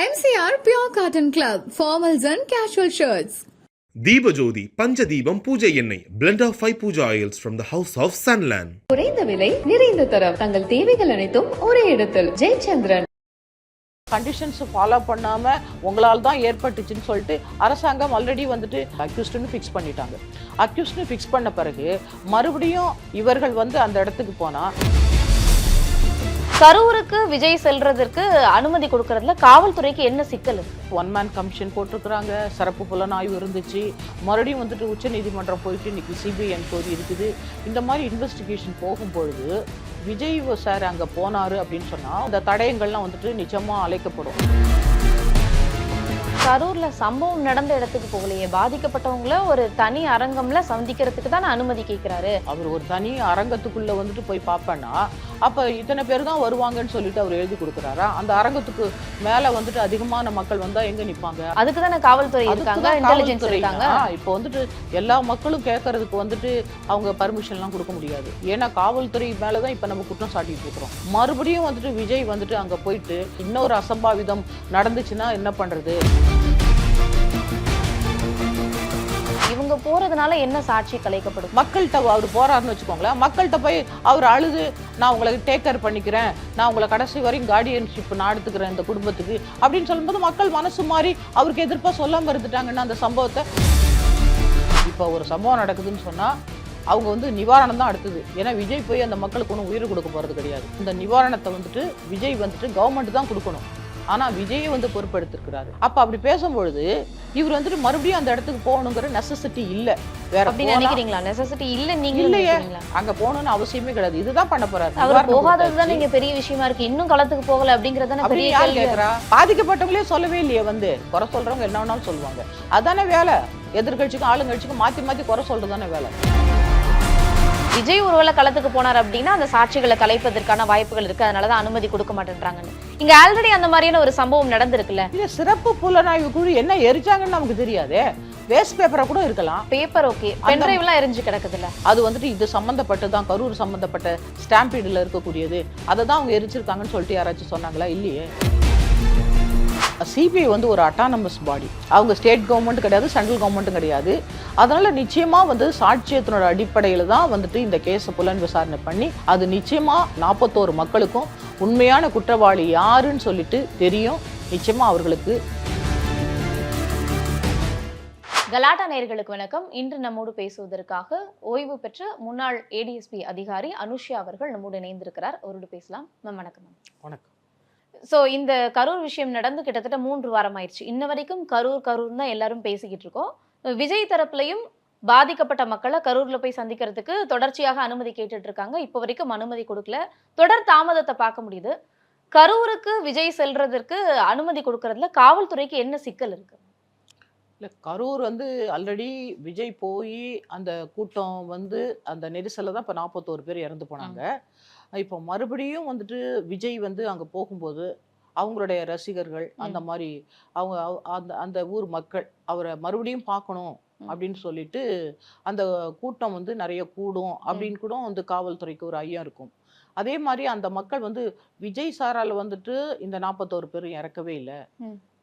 MCR Pure Cotton Club, formals and casual shirts. Deepajothi Panchadeepam பூஜை எண்ணெய் blend of five puja oils from the house of Sunland. குறைந்த விலை நிறைந்த தரம் தங்கள் தேவைகள் அனைத்தும் ஒரே இடத்தில் ஜெயச்சந்திரன் கண்டிஷன்ஸ் ஃபாலோ பண்ணாம உங்களால் தான் ஏற்பட்டுச்சுன்னு சொல்லிட்டு அரசாங்கம் ஆல்ரெடி வந்துட்டு அக்யூஸ்டுன்னு ஃபிக்ஸ் பண்ணிட்டாங்க அக்யூஸ்ட்னு ஃபிக்ஸ் பண்ண பிறகு மறுபடியும் இவர்கள் வந்து அந்த இடத்துக்கு போனா கரூருக்கு விஜய் செல்றதற்கு அனுமதி கொடுக்கறதுல காவல்துறைக்கு என்ன சிக்கல்? இருக்கு ஒன் மேன் கமிஷன் போட்டிருக்கிறாங்க. சிறப்பு புலனாய்வு இருந்துச்சு. மறுபடியும் வந்துட்டு உச்சநீதிமன்றம் போயிட்டு இன்னைக்கு சிபிஐ என்கொயரி இருக்குது. இந்த மாதிரி இன்வெஸ்டிகேஷன் போகும்பொழுது விஜய் சார் அங்கே போனார் அப்படின்னு சொன்னால் அந்த தடயங்கள்லாம் வந்துட்டு நிச்சயமாக அழைக்கப்படும். கரூர்ல சம்பவம் நடந்த இடத்துக்கு போகலையே. பாதிக்கப்பட்டவங்கள ஒரு தனி அரங்கம்ல சந்திக்கிறதுக்கு தான் அனுமதி கேட்கிறாரு அவர் ஒரு தனி அரங்கத்துக்குள்ள வந்துட்டு போய் பார்ப்பேன்னா அப்ப இத்தனை பேர் தான் வருவாங்கன்னு சொல்லிட்டு அவர் எழுதி கொடுக்குறாரா? அந்த அரங்கத்துக்கு மேல வந்துட்டு அதிகமான மக்கள் வந்தா எங்க நிப்பாங்க? அதுக்கு தானே காவல்துறை இருக்காங்க? இன்டெலிஜென்ஸ். இருக்காங்க. இப்போ வந்துட்டு எல்லா மக்களும் கேட்கறதுக்கு வந்துட்டு அவங்க பர்மிஷன்லாம் கொடுக்க முடியாது. ஏன்னா காவல்துறை மேலதான் இப்ப நம்ம குற்றம் சாட்டிட்டு இருக்கிறோம். மறுபடியும் வந்துட்டு விஜய் வந்துட்டு அங்க போயிட்டு இன்னொரு அசம்பாவிதம் நடந்துச்சுன்னா என்ன பண்றது? இவங்க போறதுனால என்ன சாட்சி கலைக்கப்படும்? மக்கள்கிட்ட அவர் போறாருன்னு வச்சுக்கோங்களேன். மக்கள்கிட்ட போய் அவர் அழுது நான் உங்களை டேக் கேர் பண்ணிக்கிறேன். நான் உங்களை கடைசி வரையும் கார்டியன்ஷிப் நான் எடுத்துக்கிறேன் இந்த குடும்பத்துக்கு. அப்படின்னு சொல்லும்போது மக்கள் மனசு மாறி அவருக்கு எதிர்ப்பாக சொல்லாமல் இருந்துட்டாங்கன்னா அந்த சம்பவத்தை இப்போ ஒரு சம்பவம் நடக்குதுன்னு சொன்னால் அவங்க வந்து நிவாரணம் தான் அடுத்தது. ஏன்னா விஜய் போய் அந்த மக்களுக்கு ஒன்றும் உயிர் கொடுக்க போகிறது கிடையாது. இந்த நிவாரணத்தை வந்துட்டு விஜய் வந்துட்டு கவர்மெண்ட் தான் கொடுக்கணும். ஆனா விஜயை வந்து பொறுப்பெடுத்திருக்கிறாரு. அப்ப அப்படி பேசும்பொழுது இவர் வந்துட்டு மறுபடியும் அந்த இடத்துக்கு போகணுங்கிற நெசசிட்டி இல்ல. வேற அப்படி நினைக்கிறீங்களா? நெசசிட்டி இல்ல நீங்க இல்லையே. அங்க போகணும்னு அவசியமே கிடையாது. இதுதான் பண்ண போறாரு. அவர் போகாததுதான். நீங்க பெரிய விஷயமா இருக்கு. இன்னும் களத்துக்கு போகல அப்படிங்கறது பெரிய யார் பாதிக்கப்பட்டவங்களே சொல்லவே இல்லையே வந்து. குறை சொல்றவங்க என்ன வேணாலும் சொல்லுவாங்க. அதானே வேலை. எதிர்கட்சிக்கும் ஆளுங்கட்சிக்கும் மாத்தி மாத்தி குறை சொல்றதுதானே வேலை. விஜய் ஒருவேளை களத்துக்கு போனார் அப்படின்னா அந்த சாட்சிகளை கலைப்பதற்கான வாய்ப்புகள் இருக்கு. அதனாலதான் அனுமதி கொடுக்க மாட்டேன்றாங்கன்னு. இங்க ஆல்ரெடி அந்த மாதிரியான ஒரு சம்பவம் நடந்திருக்குல்ல. இது சிறப்பு புலனாய்வு குழு என்ன எரிச்சாங்கன்னு நமக்கு தெரியாதே. வேஸ்ட் பேப்பரா கூட இருக்கலாம். பேப்பர் ஓகே பென்ட்ரைவ் எல்லாம் எரிஞ்சு கிடக்குதுல்ல. அது வந்துட்டு இது சம்பந்தப்பட்டு தான். கரூர் சம்பந்தப்பட்ட ஸ்டாம்பீடுல இருக்கக்கூடியது. அதை தான் அவங்க எரிச்சிருக்காங்கன்னு சொல்லிட்டு யாராச்சும் சொன்னாங்களா? இல்லையே. சிபிஐ வந்து ஒரு அட்டானமஸ் பாடி அவங்க ஸ்டேட் கவர்மெண்ட் கிடையாது சென்ட்ரல் கவர்மெண்ட்டும் கிடையாது. அதனால நிச்சயமா வந்து சாட்சியத்தினோட அடிப்படையில தான் வந்துட்டு இந்த கேஸை புலன் விசாரணை பண்ணி அது நிச்சயமா நாற்பத்தோரு மக்களுக்கும் உண்மையான குற்றவாளி யாருன்னு சொல்லிட்டு தெரியும். நிச்சயமா அவர்களுக்கு. கலாட்டா நேயர்களுக்கு வணக்கம். இன்று நம்மோடு பேசுவதற்காக ஓய்வு பெற்ற முன்னாள் ஏடிஎஸ்பி அதிகாரி அனுஷ்யா அவர்கள் நம்மோடு இணைந்திருக்கிறார். அவரோடு பேசலாம். மேம் வணக்கம் மேம். வணக்கம். ஸோ இந்த கரூர் விஷயம் நடந்து கிட்டத்தட்ட மூன்று வாரம் ஆயிடுச்சு இன்ன வரைக்கும் கரூர் கரூர் தான் எல்லாரும் பேசிக்கிட்டு இருக்கோம். விஜய் தரப்புலையும் பாதிக்கப்பட்ட மக்களை கரூர்ல போய் சந்திக்கிறதுக்கு தொடர்ச்சியாக அனுமதி கேட்டுட்டு இருக்காங்க. இப்போ வரைக்கும் அனுமதி கொடுக்கல. தொடர் தாமதத்தை பார்க்க முடியுது. கரூருக்கு விஜய் செல்றதற்கு அனுமதி கொடுக்கறதுல காவல்துறைக்கு என்ன சிக்கல் இருக்கு? இல்லை கரூர் வந்து ஆல்ரெடி விஜய் போய் அந்த கூட்டம் வந்து அந்த நெரிசலில் தான் இப்போ நாற்பத்தோரு பேர் இறந்து போனாங்க. இப்போ மறுபடியும் வந்துட்டு விஜய் வந்து அங்கே போகும்போது அவங்களுடைய ரசிகர்கள் அந்த மாதிரி அவங்க அவ- அந்த அந்த ஊர் மக்கள் அவரை மறுபடியும் பார்க்கணும். அப்படின்னு சொல்லிட்டு அந்த கூட்டம் வந்து நிறைய கூடும் அப்படின்னு கூட வந்து காவல்துறைக்கு ஒரு ஐயம் இருக்கும். அதே மாதிரி அந்த மக்கள் வந்து விஜய் சாரால் வந்துட்டு இந்த நாற்பத்தோரு பேரும் இறக்கவே இல்லை.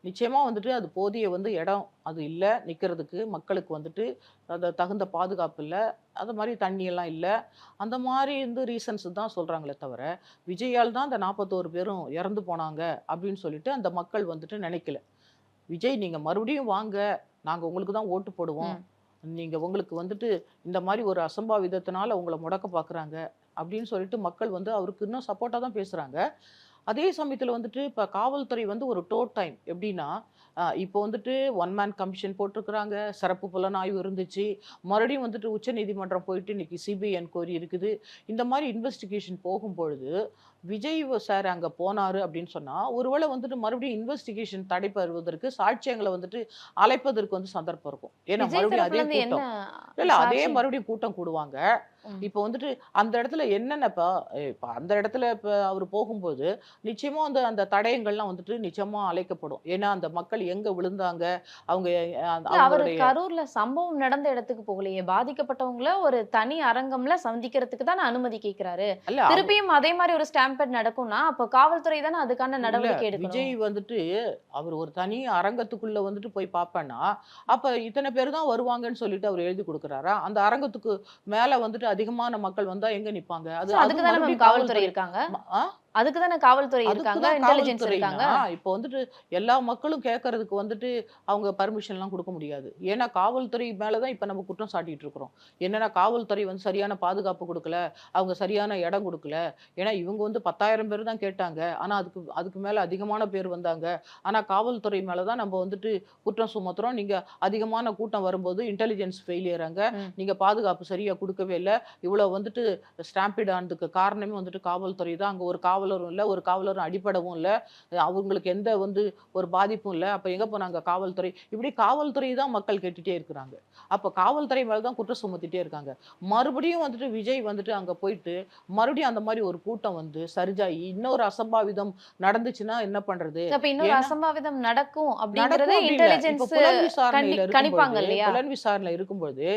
ம். நிச்சயமா வந்துட்டு அது போதிய வந்து இடம் அது இல்லை நிற்கிறதுக்கு மக்களுக்கு வந்துட்டு அது தகுந்த பாதுகாப்பு இல்லை அது மாதிரி தண்ணி எல்லாம் இல்லை. அந்த மாதிரி வந்து ரீசன்ஸ் தான் சொல்கிறாங்களே தவிர விஜயால் தான் அந்த நாற்பத்தோரு பேரும் இறந்து போனாங்க அப்படின்னு சொல்லிட்டு அந்த மக்கள் வந்துட்டு நினைக்கல. விஜய் நீங்கள் மறுபடியும் வாங்க. நாங்கள் உங்களுக்கு தான் ஓட்டு போடுவோம். நீங்கள் உங்களுக்கு வந்துட்டு இந்த மாதிரி ஒரு அசம்பாவிதத்தினால உங்களை முடக்க பார்க்குறாங்க அப்படின்னு சொல்லிட்டு மக்கள் வந்து அவருக்கு இன்னும் சப்போர்ட்டாக தான் பேசுகிறாங்க அதே சமயத்தில் வந்துட்டு இப்போ காவல்துறை வந்து ஒரு டோ டைம். எப்படின்னா இப்போ வந்துட்டு ஒன் மேன் கமிஷன் போட்டிருக்கிறாங்க. சிறப்பு புலனாய்வு இருந்துச்சு. மறுபடியும் வந்துட்டு உச்சநீதிமன்றம் போயிட்டு இன்னைக்கு சிபிஐ என்கொயரி இருக்குது. இந்த மாதிரி இன்வெஸ்டிகேஷன் போகும்பொழுது விஜய் சார் அங்கே போனாரு அப்படின்னு சொன்னால் ஒருவேளை வந்துட்டு மறுபடியும் இன்வெஸ்டிகேஷன் தடைபெறுவதற்கு சாட்சியங்களை வந்துட்டு அழைப்பதற்கு வந்து சந்தர்ப்பம் இருக்கும். ஏன்னா மறுபடியும் அதே கூட்டம். இல்ல அதே? மறுபடியும் கூட்டம் கூடுவாங்க. இப்போ வந்துட்டு அந்த இடத்துல என்னென்ன இப்போ இப்போ அந்த இடத்துல இப்போ அவர் போகும்போது நிச்சயமா வந்து அந்த தடயங்கள்லாம் வந்துட்டு நிச்சயமா அழைக்கப்படும். ஏன்னா அந்த மக்கள் எங்க விழுந்தாங்க? அவங்க அந்த- அவரு கரூர்ல சம்பவம் நடந்த இடத்துக்கு போகலையே. பாதிக்கப்பட்டவங்கள ஒரு தனி அரங்கம்ல சந்திக்கிறதுக்கு தான் அனுமதி கேட்கிறாரு திருப்பியும் அதே மாதிரி ஒரு ஸ்டாம்ப் ஸ்டாம்பேட் நடக்கும்னா அப்ப காவல்துறை தானே அதுக்கான நடவடிக்கை இல்ல, விஜய் வந்துட்டு அவர் ஒரு தனி அரங்கத்துக்குள்ள வந்துட்டு போய் பார்ப்பேன்னா அப்ப இத்தனை பேர் தான் வருவாங்கன்னு சொல்லிட்டு அவர் எழுதி கொடுக்குறாரா? அந்த அரங்கத்துக்கு மேல வந்துட்டு அதிகமான மக்கள் வந்தா எங்க நிப்பாங்க? அது அதுக்கு தானே காவல்துறை இருக்காங்க? அதுக்கு தானே காவல்துறை இருக்காங்க இன்டெலிஜென்ஸ் இருக்காங்க. இப்போ வந்துட்டு எல்லா மக்களும் கேட்கறதுக்கு வந்துட்டு அவங்க பர்மிஷன்லாம் கொடுக்க முடியாது. ஏன்னா காவல்துறை மேல தான் இப்போ நம்ம குற்றம் சாட்டிட்டு இருக்கிறோம். என்னன்னா காவல்துறை வந்து சரியான பாதுகாப்பு கொடுக்கல அவங்க சரியான இடம் கொடுக்கல. ஏன்னா இவங்க வந்து பத்தாயிரம் பேர் தான் கேட்டாங்க. ஆனா அதுக்கு அதுக்கு மேல அதிகமான பேர் வந்தாங்க. ஆனா காவல்துறை மேல தான் நம்ம வந்துட்டு குற்றம் சுமத்துறோம். நீங்க அதிகமான கூட்டம் வரும்போது இன்டெலிஜென்ஸ் ஃபெயிலியராங்க. நீங்க பாதுகாப்பு சரியா கொடுக்கவே இல்லை. இவ்வளவு வந்துட்டு ஸ்டாம்பிட் ஆனதுக்கு காரணமே வந்துட்டு காவல்துறை தான். அங்க ஒரு காவலரும் இல்லை ஒரு காவலரும் அடிப்படவும் இல்லை அவங்களுக்கு எந்த வந்து ஒரு பாதிப்பும் இல்லை. அப்ப எங்க போனாங்க காவல்துறை? இப்படி காவல்துறை தான் மக்கள் கேட்டுட்டே இருக்கிறாங்க. அப்ப காவல்துறை மேல தான் குற்றம் சுமத்திட்டே இருக்காங்க. மறுபடியும் வந்துட்டு விஜய் வந்துட்டு அங்க போயிட்டு மறுபடியும் அந்த மாதிரி ஒரு கூட்டம் வந்து சரிஜாயி இன்னொரு அசம்பாவிதம் நடந்துச்சுன்னா என்ன பண்றது? அப்ப இன்னொரு அசம்பாவிதம் நடக்கும் அப்படிங்கறது இன்டெலிஜென்ஸ் கணிப்பாங்க இல்லையா? புலன் விசாரணையில இருக்கும்போது.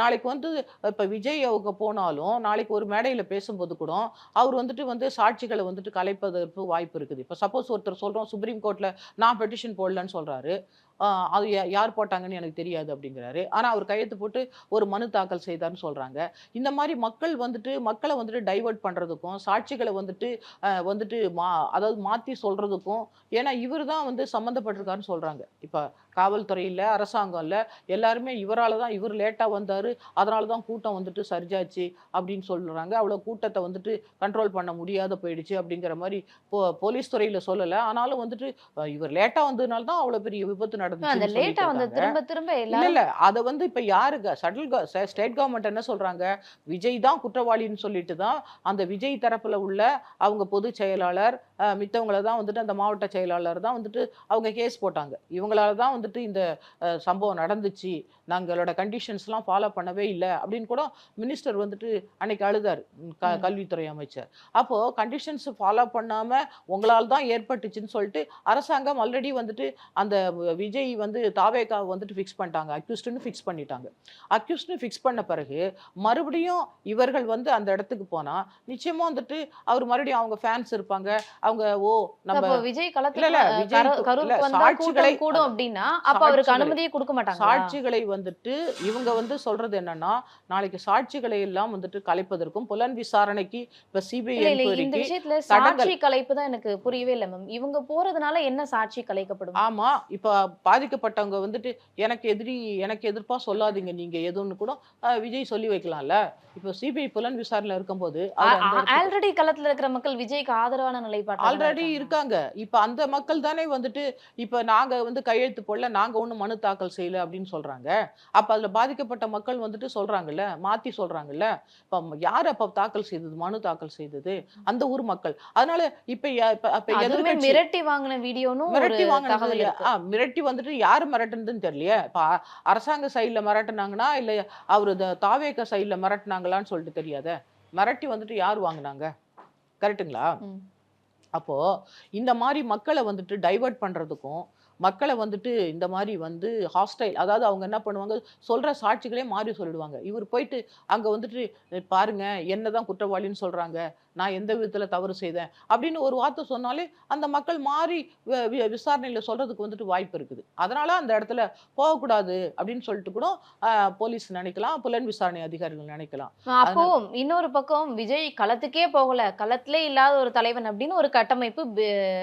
நாளைக்கு வந்து இப்ப விஜய் அவங்க போனாலும் நாளைக்கு ஒரு மேடையில பேசும்போது கூட அவர் வந்துட்டு வந்து சாட்சிகளை வந்துட்டு கலைப்பதற்கு வாய்ப்பு இருக்குது. இப்போ சப்போஸ் ஒருத்தர் சொல்கிறோம் சுப்ரீம் கோர்ட்டில் நான் பெட்டிஷன் போடலன்னு சொல்கிறாரு அது யா- யார் போட்டாங்கன்னு எனக்கு தெரியாது அப்படிங்கிறாரு. ஆனால் அவர் கையெழுத்து போட்டு ஒரு மனு தாக்கல் செய்தார்னு சொல்கிறாங்க இந்த மாதிரி மக்கள் வந்துட்டு மக்களை வந்துட்டு டைவர்ட் பண்ணுறதுக்கும் சாட்சிகளை வந்துட்டு வந்துட்டு மா அதாவது மாற்றி சொல்கிறதுக்கும் ஏன்னா இவர் தான் வந்து சம்மந்தப்பட்டிருக்காருன்னு சொல்கிறாங்க இப்போ காவல்துறை இல்ல அரசாங்கம் இல்ல எல்லாருமே இவரால தான் இவர் லேட்டா வந்தாரு அதனால தான் கூட்டம் வந்துட்டு சரிஜாச்சு அப்படின்னு சொல்றாங்க. அவ்வளவு கூட்டத்தை வந்துட்டு கண்ட்ரோல் பண்ண முடியாத போயிடுச்சு அப்படிங்கிற மாதிரி போ போலீஸ் துறையில சொல்லல. ஆனாலும் வந்துட்டு இவர் லேட்டா வந்ததுனால தான் அவ்வளவு பெரிய விபத்து அந்த நடந்துச்சு லேட்டா வந்து திரும்ப திரும்ப இல்ல இல்ல. அத வந்து இப்ப யாருங்க சட்டில் ஸ்டேட் கவர்மெண்ட் என்ன சொல்றாங்க? விஜய் தான் குற்றவாளின்னு சொல்லிட்டு தான் அந்த விஜய் தரப்புல உள்ள அவங்க பொதுச் செயலாளர் மித்தவங்கள தான் வந்துட்டு அந்த மாவட்ட செயலாளர் தான் வந்துட்டு அவங்க கேஸ் போட்டாங்க. இவங்களால தான் வந்துட்டு இந்த சம்பவம் நடந்துச்சு. நாங்களோட கண்டிஷன்ஸ்லாம் ஃபாலோ பண்ணவே இல்லை அப்படின்னு கூட மினிஸ்டர் வந்துட்டு அன்னைக்கு அழுதார். க. கல்வித்துறை அமைச்சர். அப்போ கண்டிஷன்ஸ் ஃபாலோ பண்ணாம உங்களால் தான் ஏற்பட்டுச்சுன்னு சொல்லிட்டு அரசாங்கம் ஆல்ரெடி வந்துட்டு அந்த விஜய் வந்து தாவேகா வந்துட்டு ஃபிக்ஸ் பண்ணிட்டாங்க. அக்யூஸ்டுன்னு ஃபிக்ஸ் பண்ணிட்டாங்க. அக்யூஸ்டுன்னு ஃபிக்ஸ் பண்ண பிறகு மறுபடியும் இவர்கள் வந்து அந்த இடத்துக்கு போனா நிச்சயமா வந்துட்டு அவர் மறுபடியும் அவங்க ஃபேன்ஸ் இருப்பாங்க. அவங்க ஓ நம்ம விஜய் இல்ல, இல்ல, களத்துக்கு விஜய் கரு- கு- கரூருக்கு இல்ல, வந்தா சாட்சிகளை- கூடும் அப்படின்னா அப்ப அவருக்கு அனுமதியே கொடுக்க மாட்டாங்க சாட்சிகளை வந்துட்டு இவங்க வந்து சொல்றது என்னன்னா நாளைக்கு சாட்சிகளை எல்லாம் வந்துட்டு கலைப்பதற்கும் புலன் விசாரணைக்கு இப்ப சிபிஐ இந்த விஷயத்துல. சாட்சி கலைப்பு தான் எனக்கு புரியவே இல்லை மேம் இவங்க போறதுனால என்ன சாட்சி கலைக்கப்படும்? ஆமா இப்ப பாதிக்கப்பட்டவங்க வந்துட்டு எனக்கு எதிரி எனக்கு எதிர்ப்பா சொல்லாதீங்க நீங்க எதுன்னு கூட விஜய் சொல்லி வைக்கலாம்ல. இப்போ சிபிஐ புலன் விசாரணையில இருக்கும்போது ஆல்ரெடி களத்துல இருக்கிற மக்கள் விஜய்க்கு ஆதரவான நிலைப்பாடு ஆல்ரெடி இருக்காங்க. இப்ப அந்த மக்கள் தானே வந்துட்டு இப்ப நாங்க வந்து கையெழுத்து போடல நாங்க ஒண்ணும் மனு தாக்கல் செய்யல அப்படின்னு சொல்றாங்க. அப்ப அதுல பாதிக்கப்பட்ட மக்கள் வந்துட்டு சொல்றாங்கல்ல மாத்தி சொல்றாங்கல்ல இப்ப யார் அப்ப தாக்கல் செய்தது மனு தாக்கல் செய்தது? அந்த ஊர் மக்கள். அதனால இப்ப இப்ப எதிர்க்கட்சி மிரட்டி வாங்கின வீடியோனும் மிரட்டி இல்ல. இருக்கு. ஆ, மிரட்டி வந்துட்டு யாரு மிரட்டுனதுன்னு தெரியலையே. இப்ப அரசாங்க சைடுல மிரட்டுனாங்கன்னா இல்ல அவரு தாவேக்க சைடுல மிரட்டுனாங்களான்னு சொல்லிட்டு தெரியாத. மிரட்டி வந்துட்டு யார் வாங்குனாங்க? கரெக்ட்டுங்களா? ம். அப்போ இந்த மாதிரி மக்களை வந்துட்டு டைவர்ட் பண்றதுக்கும் மக்களை வந்துட்டு இந்த மாதிரி வந்து ஹாஸ்டைல் அதாவது அவங்க என்ன பண்ணுவாங்க சொல்ற சாட்சிகளே மாறி சொல்லிடுவாங்க. இவர் போயிட்டு அங்க வந்துட்டு "அஹ் பாருங்க என்னதான் குற்றவாளின்னு சொல்றாங்க. நான் எந்த விதத்துல தவறு செய்தேன்? அப்படின்னு ஒரு வார்த்தை சொன்னாலே அந்த மக்கள் மாறி விசாரணையில சொல்றதுக்கு வந்துட்டு வாய்ப்பு இருக்குது. அதனால அந்த இடத்துல போகக்கூடாது அப்படின்னு சொல்லிட்டு கூட போலீஸ் நினைக்கலாம் புலன் விசாரணை அதிகாரிகள் நினைக்கலாம். அப்போ இன்னொரு பக்கம் விஜய் களத்துக்கே போகல. களத்திலே இல்லாத ஒரு தலைவன் அப்படின்னு ஒரு கட்டமைப்பு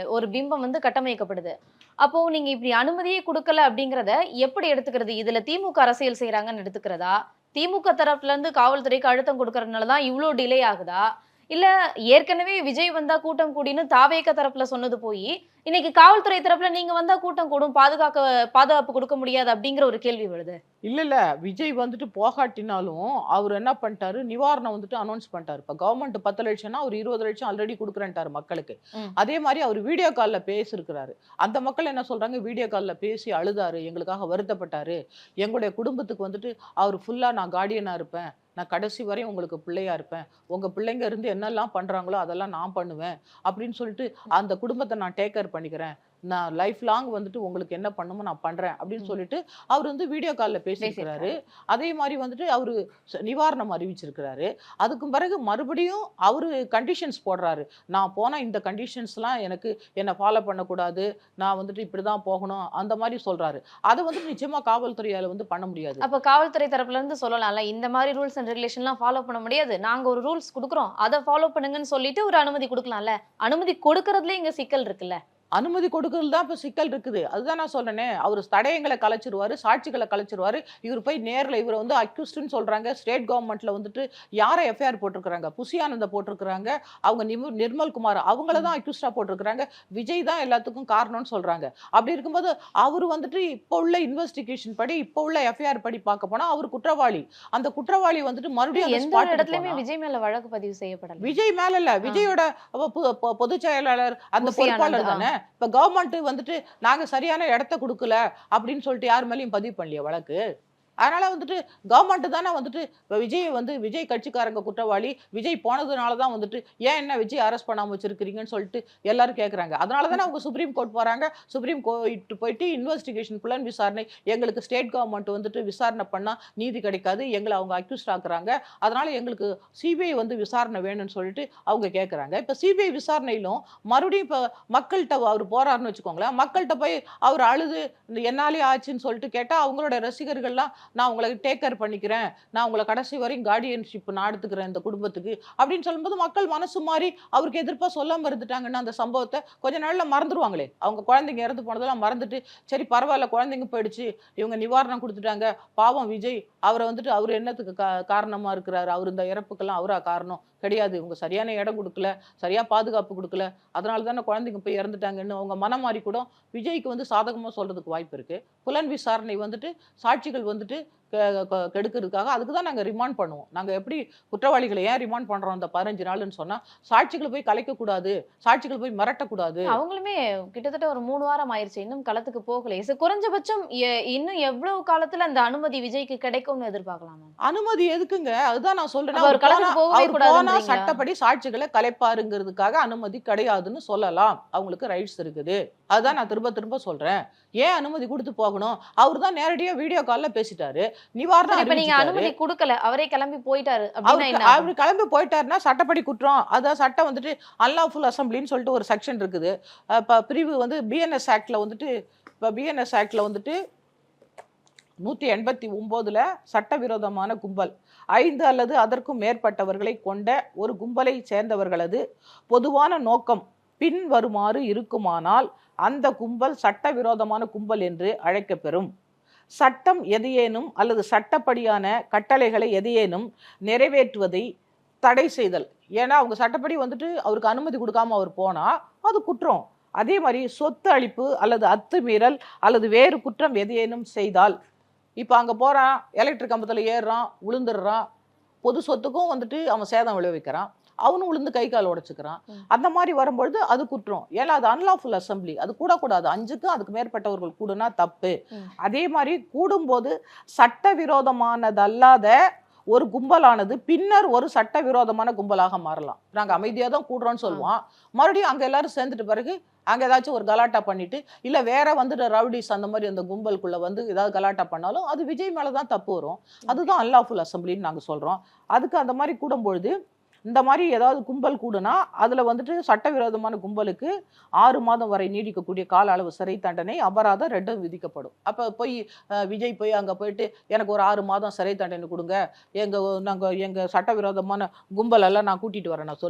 ஒரு பிம்பம் வந்து கட்டமைக்கப்படுது. அப்போ நீங்க இப்படி அனுமதியே கொடுக்கல அப்படிங்கறத எப்படி எடுத்துக்கிறது? இதுல திமுக அரசியல் செய்யறாங்கன்னு எடுத்துக்கிறதா? திமுக தரப்புல இருந்து காவல்துறைக்கு அழுத்தம் கொடுக்கறதுனால தான் இவ்வளோ டிலே ஆகுதா? இல்ல ஏற்கனவே விஜய் வந்தா கூட்டம் கூடின்னு தாவேக்க தரப்புல சொன்னது போய் இன்னைக்கு காவல்துறை தரப்புல நீங்க வந்தா கூட்டம் கூடும் பாதுகாக்க பாதுகாப்பு கொடுக்க முடியாது அப்படிங்கிற ஒரு கேள்வி வருது. இல்ல இல்ல. விஜய் வந்துட்டு போகாட்டினாலும் அவர் என்ன பண்ணிட்டாரு? நிவாரணம் வந்துட்டு அனௌன்ஸ் பண்ணிட்டாரு. இப்ப கவர்மெண்ட் பத்து லட்சம்னா அவர் இருபது லட்சம் ஆல்ரெடி கொடுக்குறேன்ட்டாரு மக்களுக்கு. அதே மாதிரி அவர் வீடியோ கால்ல பேசியிருக்கிறாரு. அந்த மக்கள் என்ன சொல்றாங்க? வீடியோ கால்ல பேசி அழுதாரு. எங்களுக்காக வருத்தப்பட்டாரு. எங்களுடைய குடும்பத்துக்கு வந்துட்டு அவர் ஃபுல்லா நான் கார்டியனா இருப்பேன். நான் கடைசி வரையும் உங்களுக்கு பிள்ளையா இருப்பேன். உங்க பிள்ளைங்க இருந்து என்னெல்லாம் பண்றாங்களோ அதெல்லாம் நான் பண்ணுவேன். அப்படின்னு சொல்லிட்டு அந்த குடும்பத்தை நான் டேக் கேர் பண்ணிக்கிறேன். நான் லைஃப் லாங் வந்துட்டு உங்களுக்கு என்ன பண்ணுமோ நான் பண்றேன் அப்படின்னு. சொல்லிட்டு அவர் வந்து வீடியோ காலில் பேசியிருக்கிறாரு. அதே மாதிரி வந்துட்டு அவரு நிவாரணம் அறிவிச்சிருக்கிறாரு. அதுக்கு பிறகு மறுபடியும் அவரு கண்டிஷன்ஸ் போடுறாரு. நான் போனா இந்த கண்டிஷன்ஸ்லாம் எனக்கு என்னை ஃபாலோ பண்ணக்கூடாது. நான் வந்துட்டு இப்படி தான் போகணும். அந்த மாதிரி சொல்றாரு. அதை வந்து நிச்சயமா காவல்துறையால வந்து பண்ண முடியாது. அப்ப காவல்துறை தரப்புல இருந்து சொல்லலாம்ல இந்த மாதிரி ரூல்ஸ் அண்ட் ரெகுலேஷன்லாம் ஃபாலோ பண்ண முடியாது. நாங்க ஒரு ரூல்ஸ் கொடுக்குறோம். அதை ஃபாலோ பண்ணுங்கன்னு சொல்லிட்டு ஒரு அனுமதி கொடுக்கலாம்ல. அனுமதி கொடுக்கறதுல இங்க சிக்கல் இருக்குல்ல. அனுமதி கொடுக்கறது தான் இப்போ சிக்கல் இருக்குது. அதுதான் நான் சொல்றேனே. அவர் தடயங்களை கலைச்சிருவாரு சாட்சிகளை கலைச்சிருவாரு. இவர் போய் நேர்ல இவரை வந்து அக்யூஸ்டுன்னு சொல்றாங்க. ஸ்டேட் கவர்மெண்ட்ல வந்துட்டு யாரை எஃப்ஐஆர் போட்டிருக்கிறாங்க? புசியானந்த போட்டிருக்கிறாங்க. அவங்க நிமு நிர்மல் குமார் அவங்கள தான் அக்யூஸ்டா போட்டிருக்கிறாங்க. விஜய் தான் எல்லாத்துக்கும் காரணம்னு சொல்றாங்க. அப்படி இருக்கும்போது அவர் வந்துட்டு இப்போ உள்ள இன்வெஸ்டிகேஷன் படி இப்போ உள்ள எஃப்ஐஆர் படி பார்க்க போனா அவர் குற்றவாளி. அந்த குற்றவாளி வந்துட்டு மறுபடியும் எந்த இடத்துலயுமே விஜய் மேல வழக்கு பதிவு செய்யப்படல. விஜய் மேல இல்ல விஜயோட பொதுச் செயலாளர் அந்த பொறுப்பாளர். தானே? இப்ப கவர்மெண்ட் வந்துட்டு நாங்க சரியான இடத்த கொடுக்கல அப்படின்னு சொல்லிட்டு யார் மேலயும் பதிவு பண்ணலையே வழக்கு? அதனால் வந்துட்டு கவர்மெண்ட்டு தானே வந்துட்டு இப்போ விஜய் வந்து விஜய் கட்சிக்காரங்க குற்றவாளி விஜய் போனதுனால தான் வந்துட்டு ஏன் என்ன விஜய் அரெஸ்ட் பண்ணாமல் வச்சுருக்கிறீங்கன்னு சொல்லிட்டு எல்லாரும் கேட்குறாங்க அதனால தானே அவங்க சுப்ரீம் கோர்ட் போகிறாங்க சுப்ரீம் கோர்ட் போயிட்டு இன்வெஸ்டிகேஷன் புலன் விசாரணை எங்களுக்கு ஸ்டேட் கவர்மெண்ட் வந்துட்டு விசாரணை பண்ணால் நீதி கிடைக்காது எங்களை அவங்க அக்யூஸ்ட் ஆக்குறாங்க. அதனால் எங்களுக்கு சிபிஐ வந்து விசாரணை வேணும்னு சொல்லிட்டு அவங்க கேட்குறாங்க இப்போ சிபிஐ விசாரணையிலும் மறுபடியும் இப்போ மக்கள்கிட்ட அவர் போகிறாருன்னு வச்சுக்கோங்களேன். மக்கள்கிட்ட போய் அவர் அழுது இந்த என்னாலே ஆச்சுன்னு சொல்லிட்டு கேட்டால் அவங்களோட ரசிகர்கள்லாம் நான் உங்களை டேக் கேர் பண்ணிக்கிறேன். நான் உங்களை கடைசி வரையும் கார்டியன்ஷிப் நான் எடுத்துக்கிறேன் இந்த குடும்பத்துக்கு அப்படின்னு சொல்லும்போது மக்கள் மனசு மாறி அவருக்கு எதிர்ப்பாக சொல்லாமல் இருந்துட்டாங்கன்னா அந்த சம்பவத்தை கொஞ்ச நாளில் மறந்துடுவாங்களே அவங்க குழந்தைங்க இறந்து போனதெல்லாம் மறந்துட்டு சரி பரவாயில்ல குழந்தைங்க போயிடுச்சு. இவங்க நிவாரணம் கொடுத்துட்டாங்க. பாவம் விஜய் அவரை வந்துட்டு அவர் என்னத்துக்கு காரணமாக இருக்கிறாரு? அவர் இந்த இறப்புக்கெல்லாம் அவரா காரணம்? கிடையாது. இவங்க சரியான இடம் கொடுக்கல சரியாக பாதுகாப்பு கொடுக்கல. அதனால தானே குழந்தைங்க போய் இறந்துட்டாங்கன்னு அவங்க மனம் மாறி கூட விஜய்க்கு வந்து சாதகமாக சொல்கிறதுக்கு வாய்ப்பு இருக்குது புலன் விசாரணை வந்துட்டு சாட்சிகள் வந்துட்டு கெடுக்கிறதுக்காக அதுக்கு தான் நாங்கள் ரிமாண்ட் பண்ணுவோம். நாங்கள் எப்படி குற்றவாளிகளை ஏன் ரிமாண்ட் பண்ணுறோம் அந்த பதினஞ்சு நாள்னு சொன்னால் சாட்சிகளை போய் கலைக்கக்கூடாது சாட்சிகள் போய் மிரட்டக்கூடாது. அவங்களுமே கிட்டத்தட்ட ஒரு மூணு வாரம் ஆயிருச்சு இன்னும் களத்துக்கு போகல. இது குறைஞ்சபட்சம் இன்னும் எவ்வளவு காலத்துல அந்த அனுமதி விஜய்க்கு கிடைக்கும்னு எதிர்பார்க்கலாமா? அனுமதி எதுக்குங்க? அதுதான் நான் சொல்றேன் களத்துக்கு போனா-? சட்டப்படி சாட்சிகளை கலைப்பாருங்கிறதுக்காக அனுமதி கிடையாதுன்னு சொல்லலாம். அவங்களுக்கு ரைட்ஸ் இருக்குது. அதுதான் நான் திரும்ப திரும்ப சொல்றேன். ஏன் அனுமதி கொடுத்து போகணும்? அவர் தான் நேரடியா வீடியோ கால்ல பேசிட்டாரு. நிவாரணம் இப்ப நீங்க. அனுமதி கொடுக்கல. அவரே கிளம்பி போயிட்டாரு? அவர் கிளம்பி போயிட்டாருன்னா சட்டப்படி குற்றம். அதான் சட்டம் வந்துட்டு அன்லாஃபுல் அசம்பிளின்னு சொல்லிட்டு ஒரு செக்ஷன் இருக்குது. பிரிவு வந்து பிஎன்எஸ் ஆக்ட்ல வந்துட்டு இப்போ பிஎன்எஸ் ஆக்ட்ல வந்துட்டு நூற்றி எண்பத்தி ஒம்போதுல சட்டவிரோதமான கும்பல். ஐந்து அல்லது அதற்கும் மேற்பட்டவர்களை கொண்ட ஒரு கும்பலை சேர்ந்தவர்களது பொதுவான நோக்கம் பின்வருமாறு இருக்குமானால் அந்த கும்பல் சட்டவிரோதமான கும்பல் என்று அழைக்கப்பெறும். சட்டம் எதையேனும் அல்லது சட்டப்படியான கட்டளைகளை எதையேனும் நிறைவேற்றுவதை தடை செய்தல். ஏன்னா அவங்க சட்டப்படி வந்துட்டு அவருக்கு அனுமதி கொடுக்காம அவர் போனால் அது குற்றம். அதே மாதிரி சொத்து அழிப்பு அல்லது அத்துமீறல் அல்லது வேறு குற்றம் எதையேனும் செய்தால் இப்போ அங்கே போகிறான் எலக்ட்ரிக் கம்பத்தில் ஏறுறான் விழுந்துடுறான் பொது சொத்துக்கும் வந்துட்டு அவன் சேதம் விளைவிக்கிறான். அவனும் விழுந்து கை கால் உடைச்சுக்கிறான். அந்த மாதிரி வரும்பொழுது அது குற்றம். ஏன்னா அது அன்லாஃபுல் அசம்பிளி அது கூடக்கூடாது. அஞ்சுக்கும் அதுக்கு மேற்பட்டவர்கள் கூடுனா தப்பு. அதே மாதிரி கூடும்போது சட்டவிரோதமானதல்லாத ஒரு கும்பலானது பின்னர் ஒரு சட்டவிரோதமான கும்பலாக மாறலாம். நாங்க அமைதியா தான் கூடுறோம்னு சொல்லுவோம். மறுபடியும் அங்க எல்லாரும் சேர்ந்துட்ட பிறகு அங்க ஏதாச்சும் ஒரு கலாட்டா பண்ணிட்டு இல்ல வேற வந்துட்டு ரவுடிஸ் அந்த மாதிரி அந்த கும்பலுக்குள்ள வந்து ஏதாவது கலாட்டா பண்ணாலும் அது விஜய் மேல தான் தப்பு வரும். அதுதான் அன்லாஃபுல் அசம்பிளின்னு நாங்க சொல்றோம். அதுக்கு அந்த மாதிரி கூடும்பொழுது இந்த மாதிரி ஏதாவது கும்பல் கூடுனா அதில் வந்துட்டு சட்டவிரோதமான கும்பலுக்கு ஆறு மாதம் வரை நீடிக்கக்கூடிய கால அளவு சிறை தண்டனை அபராதம் ரெண்டும் விதிக்கப்படும். அப்போ போய் விஜய் போய் அங்கே போயிட்டு எனக்கு ஒரு ஆறு மாதம் சிறை தண்டனை கொடுங்க. எங்கள் நாங்கள் எங்கள் சட்டவிரோதமான கும்பலெல்லாம் நான் கூட்டிகிட்டு வரேன் நான்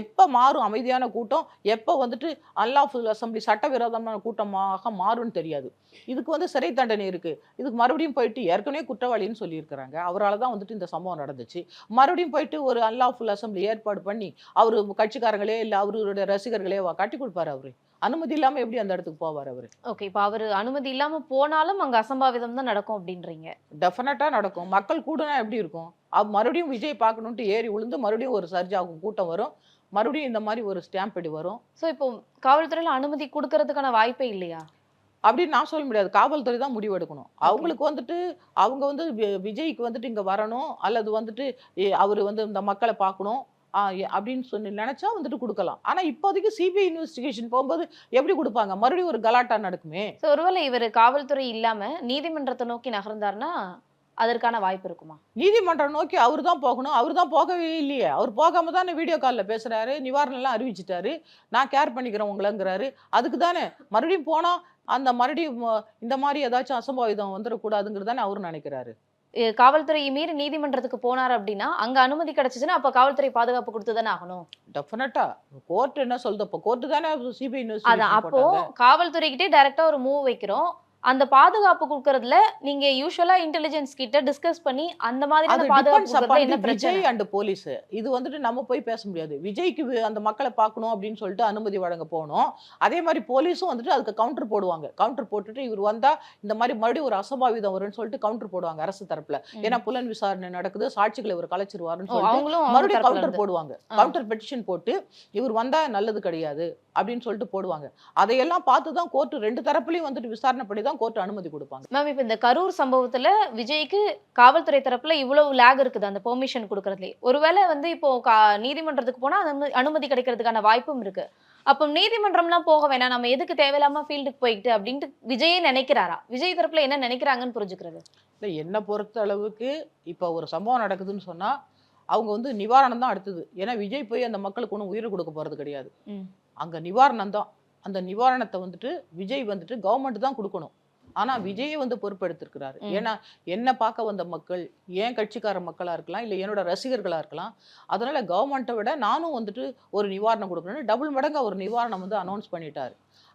எப்போ மாறும்? அமைதியான கூட்டம். எப்போ வந்துட்டு அன்லாஃபுல் அசம்பிளி சட்டவிரோதமான கூட்டமாக மாறும்னு தெரியாது. இதுக்கு வந்து சிறை தண்டனை இருக்குது இதுக்கு மறுபடியும் போயிட்டு ஏற்கனவே குற்றவாளின்னு சொல்லியிருக்கிறாங்க. அவரால் தான் வந்துட்டு இந்த சம்பவம் நடந்துச்சு. மறுபடியும் போயிட்டு ஒரு அன்லாஃபுல் அசம்பிளி ஏற்பாடு பண்ணி அவரு கட்சிக்காரங்களே இல்லை அவருடைய ரசிகர்களே கட்டி கொடுப்பாரு அவரு. அனுமதி இல்லாம எப்படி அந்த இடத்துக்கு போவார் அவரு? ஓகே இப்ப அவரு அனுமதி இல்லாம போனாலும் அங்க அசம்பாவிதம் தான் நடக்கும் அப்படின்றீங்க. டெஃபினட்டா நடக்கும். மக்கள் கூடுனா எப்படி இருக்கும்? அவ் மறுபடியும் விஜய் பார்க்கணுன்ட்டு ஏறி விழுந்து மறுபடியும் ஒரு சர்ஜ் ஆகும் கூட்டம் வரும். மறுபடியும் இந்த மாதிரி ஒரு ஸ்டாம்ப் வரும். சோ இப்போ காவல்துறையில அனுமதி கொடுக்கறதுக்கான வாய்ப்பே இல்லையா? அப்படின்னு நான் சொல்ல முடியாது. காவல்துறை தான் முடிவு எடுக்கணும். அவங்களுக்கு வந்துட்டு அவங்க வந்து விஜய்க்கு வந்துட்டு இங்க வரணும் அல்லது வந்துட்டு அவர் வந்து இந்த மக்களை பார்க்கணும் அப்படின்னு சொல்லி நினைச்சா வந்துட்டு கொடுக்கலாம். ஆனா இப்போதைக்கு சிபிஐ இன்வெஸ்டிகேஷன் போகும்போது எப்படி கொடுப்பாங்க? மறுபடியும் ஒரு கலாட்டா நடக்குமே? ஸோ ஒருவேளை இவர் காவல்துறை இல்லாம நீதிமன்றத்தை நோக்கி நகர்ந்தாருன்னா அதற்கான வாய்ப்பு இருக்குமா? நீதிமன்றம் நோக்கி அவர் தான் போகணும். அவர் தான் போகவே இல்லையே. அவர் போகாம தானே வீடியோ காலில் பேசுறாரு நிவாரணம் எல்லாம் அறிவிச்சிட்டாரு. நான் கேர் பண்ணிக்கிறேன் உங்களங்கிறாரு. அதுக்கு தானே. மறுபடியும் போனா அந்த மறுபடியும் இந்த மாதிரி ஏதாச்சும் அசம்பாவிதம் வந்துடக்கூடாதுங்கிறது தானே அவரு நினைக்கிறாரு. காவல்துறையை மீறி நீதிமன்றத்துக்கு போனார் அப்படின்னா அங்க அனுமதி கிடைச்சிச்சுன்னா அப்ப காவல்துறை பாதுகாப்பு கொடுத்து தானே ஆகணும்? டெஃபினட்டா கோர்ட் என்ன சொல்லுது? அப்போ கோர்ட்டு தானே சிபிஐ அதான் அப்போ இன்வெஸ்டிகேஷன் காவல்துறைக்கிட்டே டைரக்டா ஒரு மூவ் வைக்கிறோம். அந்த பாதுகாப்பு கொடுக்கறதுல நீங்க யூஸ்வலா இன்டெலிஜென்ஸ் கிட்ட டிஸ்கஸ் பண்ணி அந்த மாதிரியான பாதுகாப்பு என்ன விஜய் அண்ட் போலீஸ் இது வந்துட்டு நம்ம போய் பேச முடியாது. விஜய்க்கு அந்த மக்களை பார்க்கணும் அப்படின்னு சொல்லிட்டு அனுமதி வழங்க போகணும் அதே மாதிரி போலீஸும் வந்துட்டு அதுக்கு கவுண்டர் போடுவாங்க. கவுண்டர் போட்டுட்டு இவர் வந்தா இந்த மாதிரி மறுபடியும் ஒரு அசம்பாவிதம் வரும்னு சொல்லிட்டு கவுண்டர் போடுவாங்க அரசு தரப்புல. ஏன்னா புலன் விசாரணை நடக்குது சாட்சிகளை இவர் கலைச்சிருவாருன்னு சொல்லிட்டு மறுபடியும் கவுண்டர். போடுவாங்க. கவுண்டர் பெட்டிஷன் போட்டு இவர் வந்தா நல்லது கிடையாது அப்படின்னு சொல்லிட்டு போடுவாங்க. அதையெல்லாம் பார்த்து தான் கோர்ட் ரெண்டு தரப்புலையும் வந்துட்டு விசாரணை பண்ணி தான் கோர்ட் அனுமதி கொடுப்பாங்க. மேம் இப்ப இந்த கரூர் சம்பவத்துல விஜய்க்கு காவல்துறை தரப்புல இவ்வளவு லேக் இருக்குது அந்த பெர்மிஷன் கொடுக்கறதுலே ஒருவேளை வந்து இப்போ கா- நீதிமன்றத்துக்கு போனா அனுமதி- அனுமதி கிடைக்கிறதுக்கான வாய்ப்பும் இருக்கு. அப்போ நீதிமன்றம்லாம் போக வேணாம். நம்ம எதுக்கு தேவையில்லாம ஃபீல்டுக்கு போயிட்டு அப்படின்ட்டு விஜயே நினைக்கிறாரா? விஜய் தரப்புல என்ன நினைக்கிறாங்கன்னு புரிஞ்சுக்கிறது? இல்லை என்னை பொறுத்த அளவுக்கு இப்போ ஒரு சம்பவம் நடக்குதுன்னு சொன்னா அவங்க வந்து நிவாரணம் தான் அடுத்தது. ஏன்னா விஜய் போய் அந்த மக்களுக்கு ஒன்றும் உயிர் கொடுக்க போறது கிடையாது. அங்க நிவாரணம் தான். அந்த நிவாரணத்தை வந்துட்டு விஜய் வந்துட்டு கவர்மெண்ட் தான் கொடுக்கணும். ஆனா விஜயை வந்து பொறுப்பெடுத்திருக்கிறாரு. ஏன்னா என்ன பார்க்க வந்த மக்கள் ஏன் கட்சிக்கார மக்களா இருக்கலாம் இல்லை என்னோட ரசிகர்களா இருக்கலாம் அதனால கவர்மெண்ட்டை விட நானும் வந்துட்டு ஒரு நிவாரணம் கொடுக்கணும்னு டபுள் மடங்கு அவர் நிவாரணம் வந்து அனௌன்ஸ் பண்ணிட்டாரு.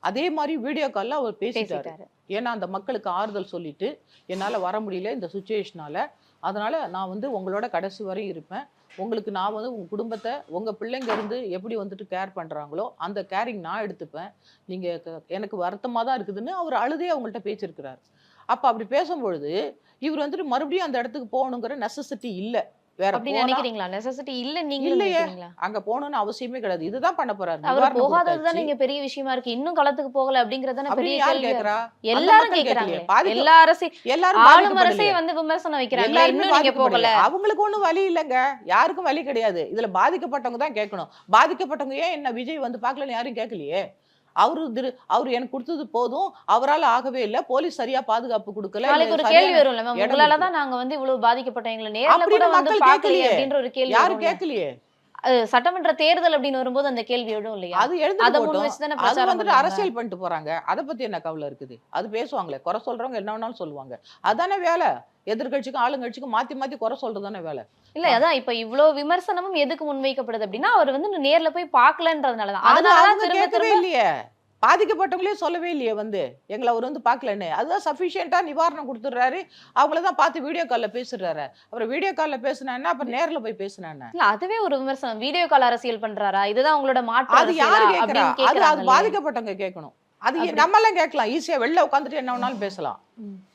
அதே மாதிரி வீடியோ காலில் அவர் பேசிட்டாரு. பேசிட்டாரு. ஏன்னா அந்த மக்களுக்கு ஆறுதல் சொல்லிட்டு என்னால் வர முடியல இந்த சுச்சுவேஷனால அதனால நான் வந்து உங்களோட கடைசி வரையும் இருப்பேன். உங்களுக்கு நான் வந்து உங்கள் குடும்பத்தை உங்கள் பிள்ளைங்க இருந்து எப்படி வந்துட்டு கேர் பண்ணுறாங்களோ அந்த கேரிங் நான் எடுத்துப்பேன். நீங்கள் எனக்கு வருத்தமாக தான் இருக்குதுன்னு அவர் அழுதே அவங்கள்ட்ட பேச்சிருக்கிறார் அப்போ அப்படி பேசும்பொழுது இவர் வந்துட்டு மறுபடியும் அந்த இடத்துக்கு போகணுங்கிற நெசசிட்டி இல்லை. வேற அப்படி போனா நினைக்கிறீங்களா? நெசசிட்டி இல்ல நீங்களும் இல்லையே. அங்க போகணும்னு அவசியமே கிடையாது. இதுதான் பண்ண போறாரு. அவர் நிவாரணம் போகாதது கொடுத்தாச்சு. தானே இங்க பெரிய விஷயமா இருக்கு. இன்னும் களத்துக்கு போகல அப்படிங்கறது பெரிய அப்படின்னு கேள்வி. எல்லாரும் கேக்குறாங்க எல்லா அரசு எல்லாரும் ஆளும் அரசே. வந்து விமர்சனம் வைக்கிறாங்க. இன்னும் நீங்க. போகல. அவங்களுக்கு ஒண்ணும் வலி இல்லைங்க. யாருக்கும் வலி கிடையாது. இதுல பாதிக்கப்பட்டவங்க தான் கேட்கணும். பாதிக்கப்பட்டவங்க ஏன் என்ன விஜய் வந்து பார்க்கலன்னு யாரும் கேட்கலையே? அவரு திரு அவர் எனக்கு கொடுத்தது போதும் அவரால ஆகவே இல்ல போலீஸ் சரியா பாதுகாப்பு கொடுக்கல ஒரு கேள்வி வரும்ல மேம் உங்களால. தான் நாங்க வந்து இவ்வளவு பாதிக்கப்பட்டவங்களை நேர்ல அப்படின்னு கூட வந்து பார்க்கலையே. அப்படின்ற ஒரு கேள்வி யாரும். கேட்கலையே சட்டமன்ற தேர்தல் அப்படின்னு வரும்போது அந்த கேள்வி எழும் இல்லையா? அது எழுந்து அத வந்துட்டு. அரசியல் பண்ணிட்டு போறாங்க. அதை பத்தி என்ன கவலை இருக்குது? அது பேசுவாங்களே. குறை சொல்றவங்க என்ன வேணாலும் சொல்லுவாங்க. அதானே வேலை. எதிர்கட்சிக்கும் ஆளுங்கட்சிக்கும் மாத்தி மாத்தி குறை சொல்றது தானே வேலை. இல்ல அதான் இப்ப இவ்வளவு விமர்சனமும் எதுக்கு முன்வைக்கப்படுது அப்படின்னா அவர் வந்து நேர்ல போய் பார்க்கலன்றதுனாலதான். அது அதனாலதான் அவங்க திரும்ப திரும்ப இல்லையே. பாதிக்கப்பட்டவங்களே சொல்லவே இல்லையே வந்து. எங்களை அவர் வந்து பார்க்கலன்னு. அதுதான் சஃபிஷியண்டா நிவாரணம் கொடுத்துட்றாரு. அவங்கள தான் பார்த்து வீடியோ காலில் பேசுறாரு அப்புறம் வீடியோ காலில் பேசுனா அப்புறம் நேர்ல போய் பேசுனா இல்ல அதுவே ஒரு விமர்சனம். வீடியோ கால் அரசியல் பண்றாரா? இதுதான் உங்களோட மாற்று அது யாரு கேட்கறா? அது அது பாதிக்கப்பட்டவங்க கேட்கணும். அது நம்மளாம் கேட்கலாம். ஈஸியா வெளில உட்காந்துட்டு என்ன வேணாலும் பேசலாம்.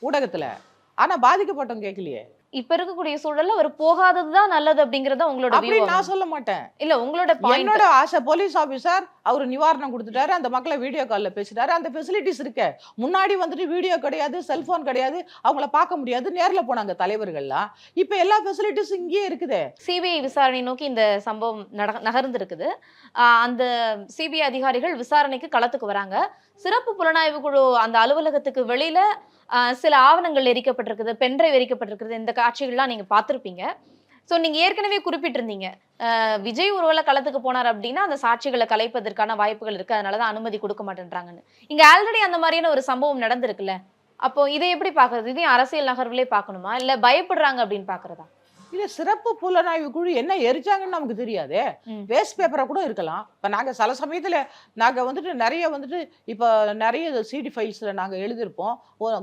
ஊடகத்துல. ஆனா பாதிக்கப்பட்டவங்க கேட்கலையே. இப்ப இருக்கக்கூடிய சூழல்ல அவர் போகாததுதான் நல்லது அப்படிங்கறத உங்களோட? நான் சொல்ல மாட்டேன். இல்ல உங்களோட என்னோட ஆசை போலீஸ் ஆபீசர் அவர் நிவாரணம் கொடுத்துட்டாரு அந்த மக்களை வீடியோ காலில் பேசிட்டாரு. அந்த ஃபெசிலிட்டிஸ் இருக்கு. முன்னாடி வந்துட்டு வீடியோ கிடையாது செல்போன் கிடையாது அவங்கள பார்க்க முடியாது நேர்ல போனாங்க தலைவர்கள்லாம். இப்போ எல்லா ஃபெசிலிட்டிஸும் இங்கேயே இருக்குதே. சிபிஐ விசாரணை நோக்கி இந்த சம்பவம் நகர்ந்திருக்குது. ஆஹ் அந்த சிபிஐ அதிகாரிகள் விசாரணைக்கு களத்துக்கு வராங்க. சிறப்பு புலனாய்வு குழு அந்த அலுவலகத்துக்கு வெளியில சில ஆவணங்கள் எரிக்கப்பட்டிருக்குது பென்ட்ரைவ் எரிக்கப்பட்டிருக்குது இந்த காட்சிகள்லாம் நீங்க பார்த்துருப்பீங்க. ஸோ நீங்க ஏற்கனவே குறிப்பிட்டிருந்தீங்க. விஜய் ஒருவேளை களத்துக்கு போனார் அப்படின்னா அந்த சாட்சிகளை கலைப்பதற்கான வாய்ப்புகள் இருக்கு அதனாலதான் அனுமதி கொடுக்க மாட்டேன்றாங்கன்னு. இங்க ஆல்ரெடி அந்த மாதிரியான ஒரு சம்பவம் நடந்திருக்குல்ல அப்போ இதை எப்படி பாக்குறது இதையும் அரசியல் நகர்வுலே பார்க்கணுமா? இல்ல பயப்படுறாங்க அப்படின்னு பாக்குறதா இல்ல சிறப்பு புலனாய்வு குழு என்ன எரிச்சாங்கன்னு நமக்கு தெரியாதே. வேஸ்ட் பேப்பரை கூட இருக்கலாம். இப்போ நாங்க சில சமயத்துல நாங்க வந்துட்டு நிறைய வந்துட்டு இப்போ நிறைய சிடி ஃபைல்ஸ்ல நாங்க எழுதியிருப்போம்.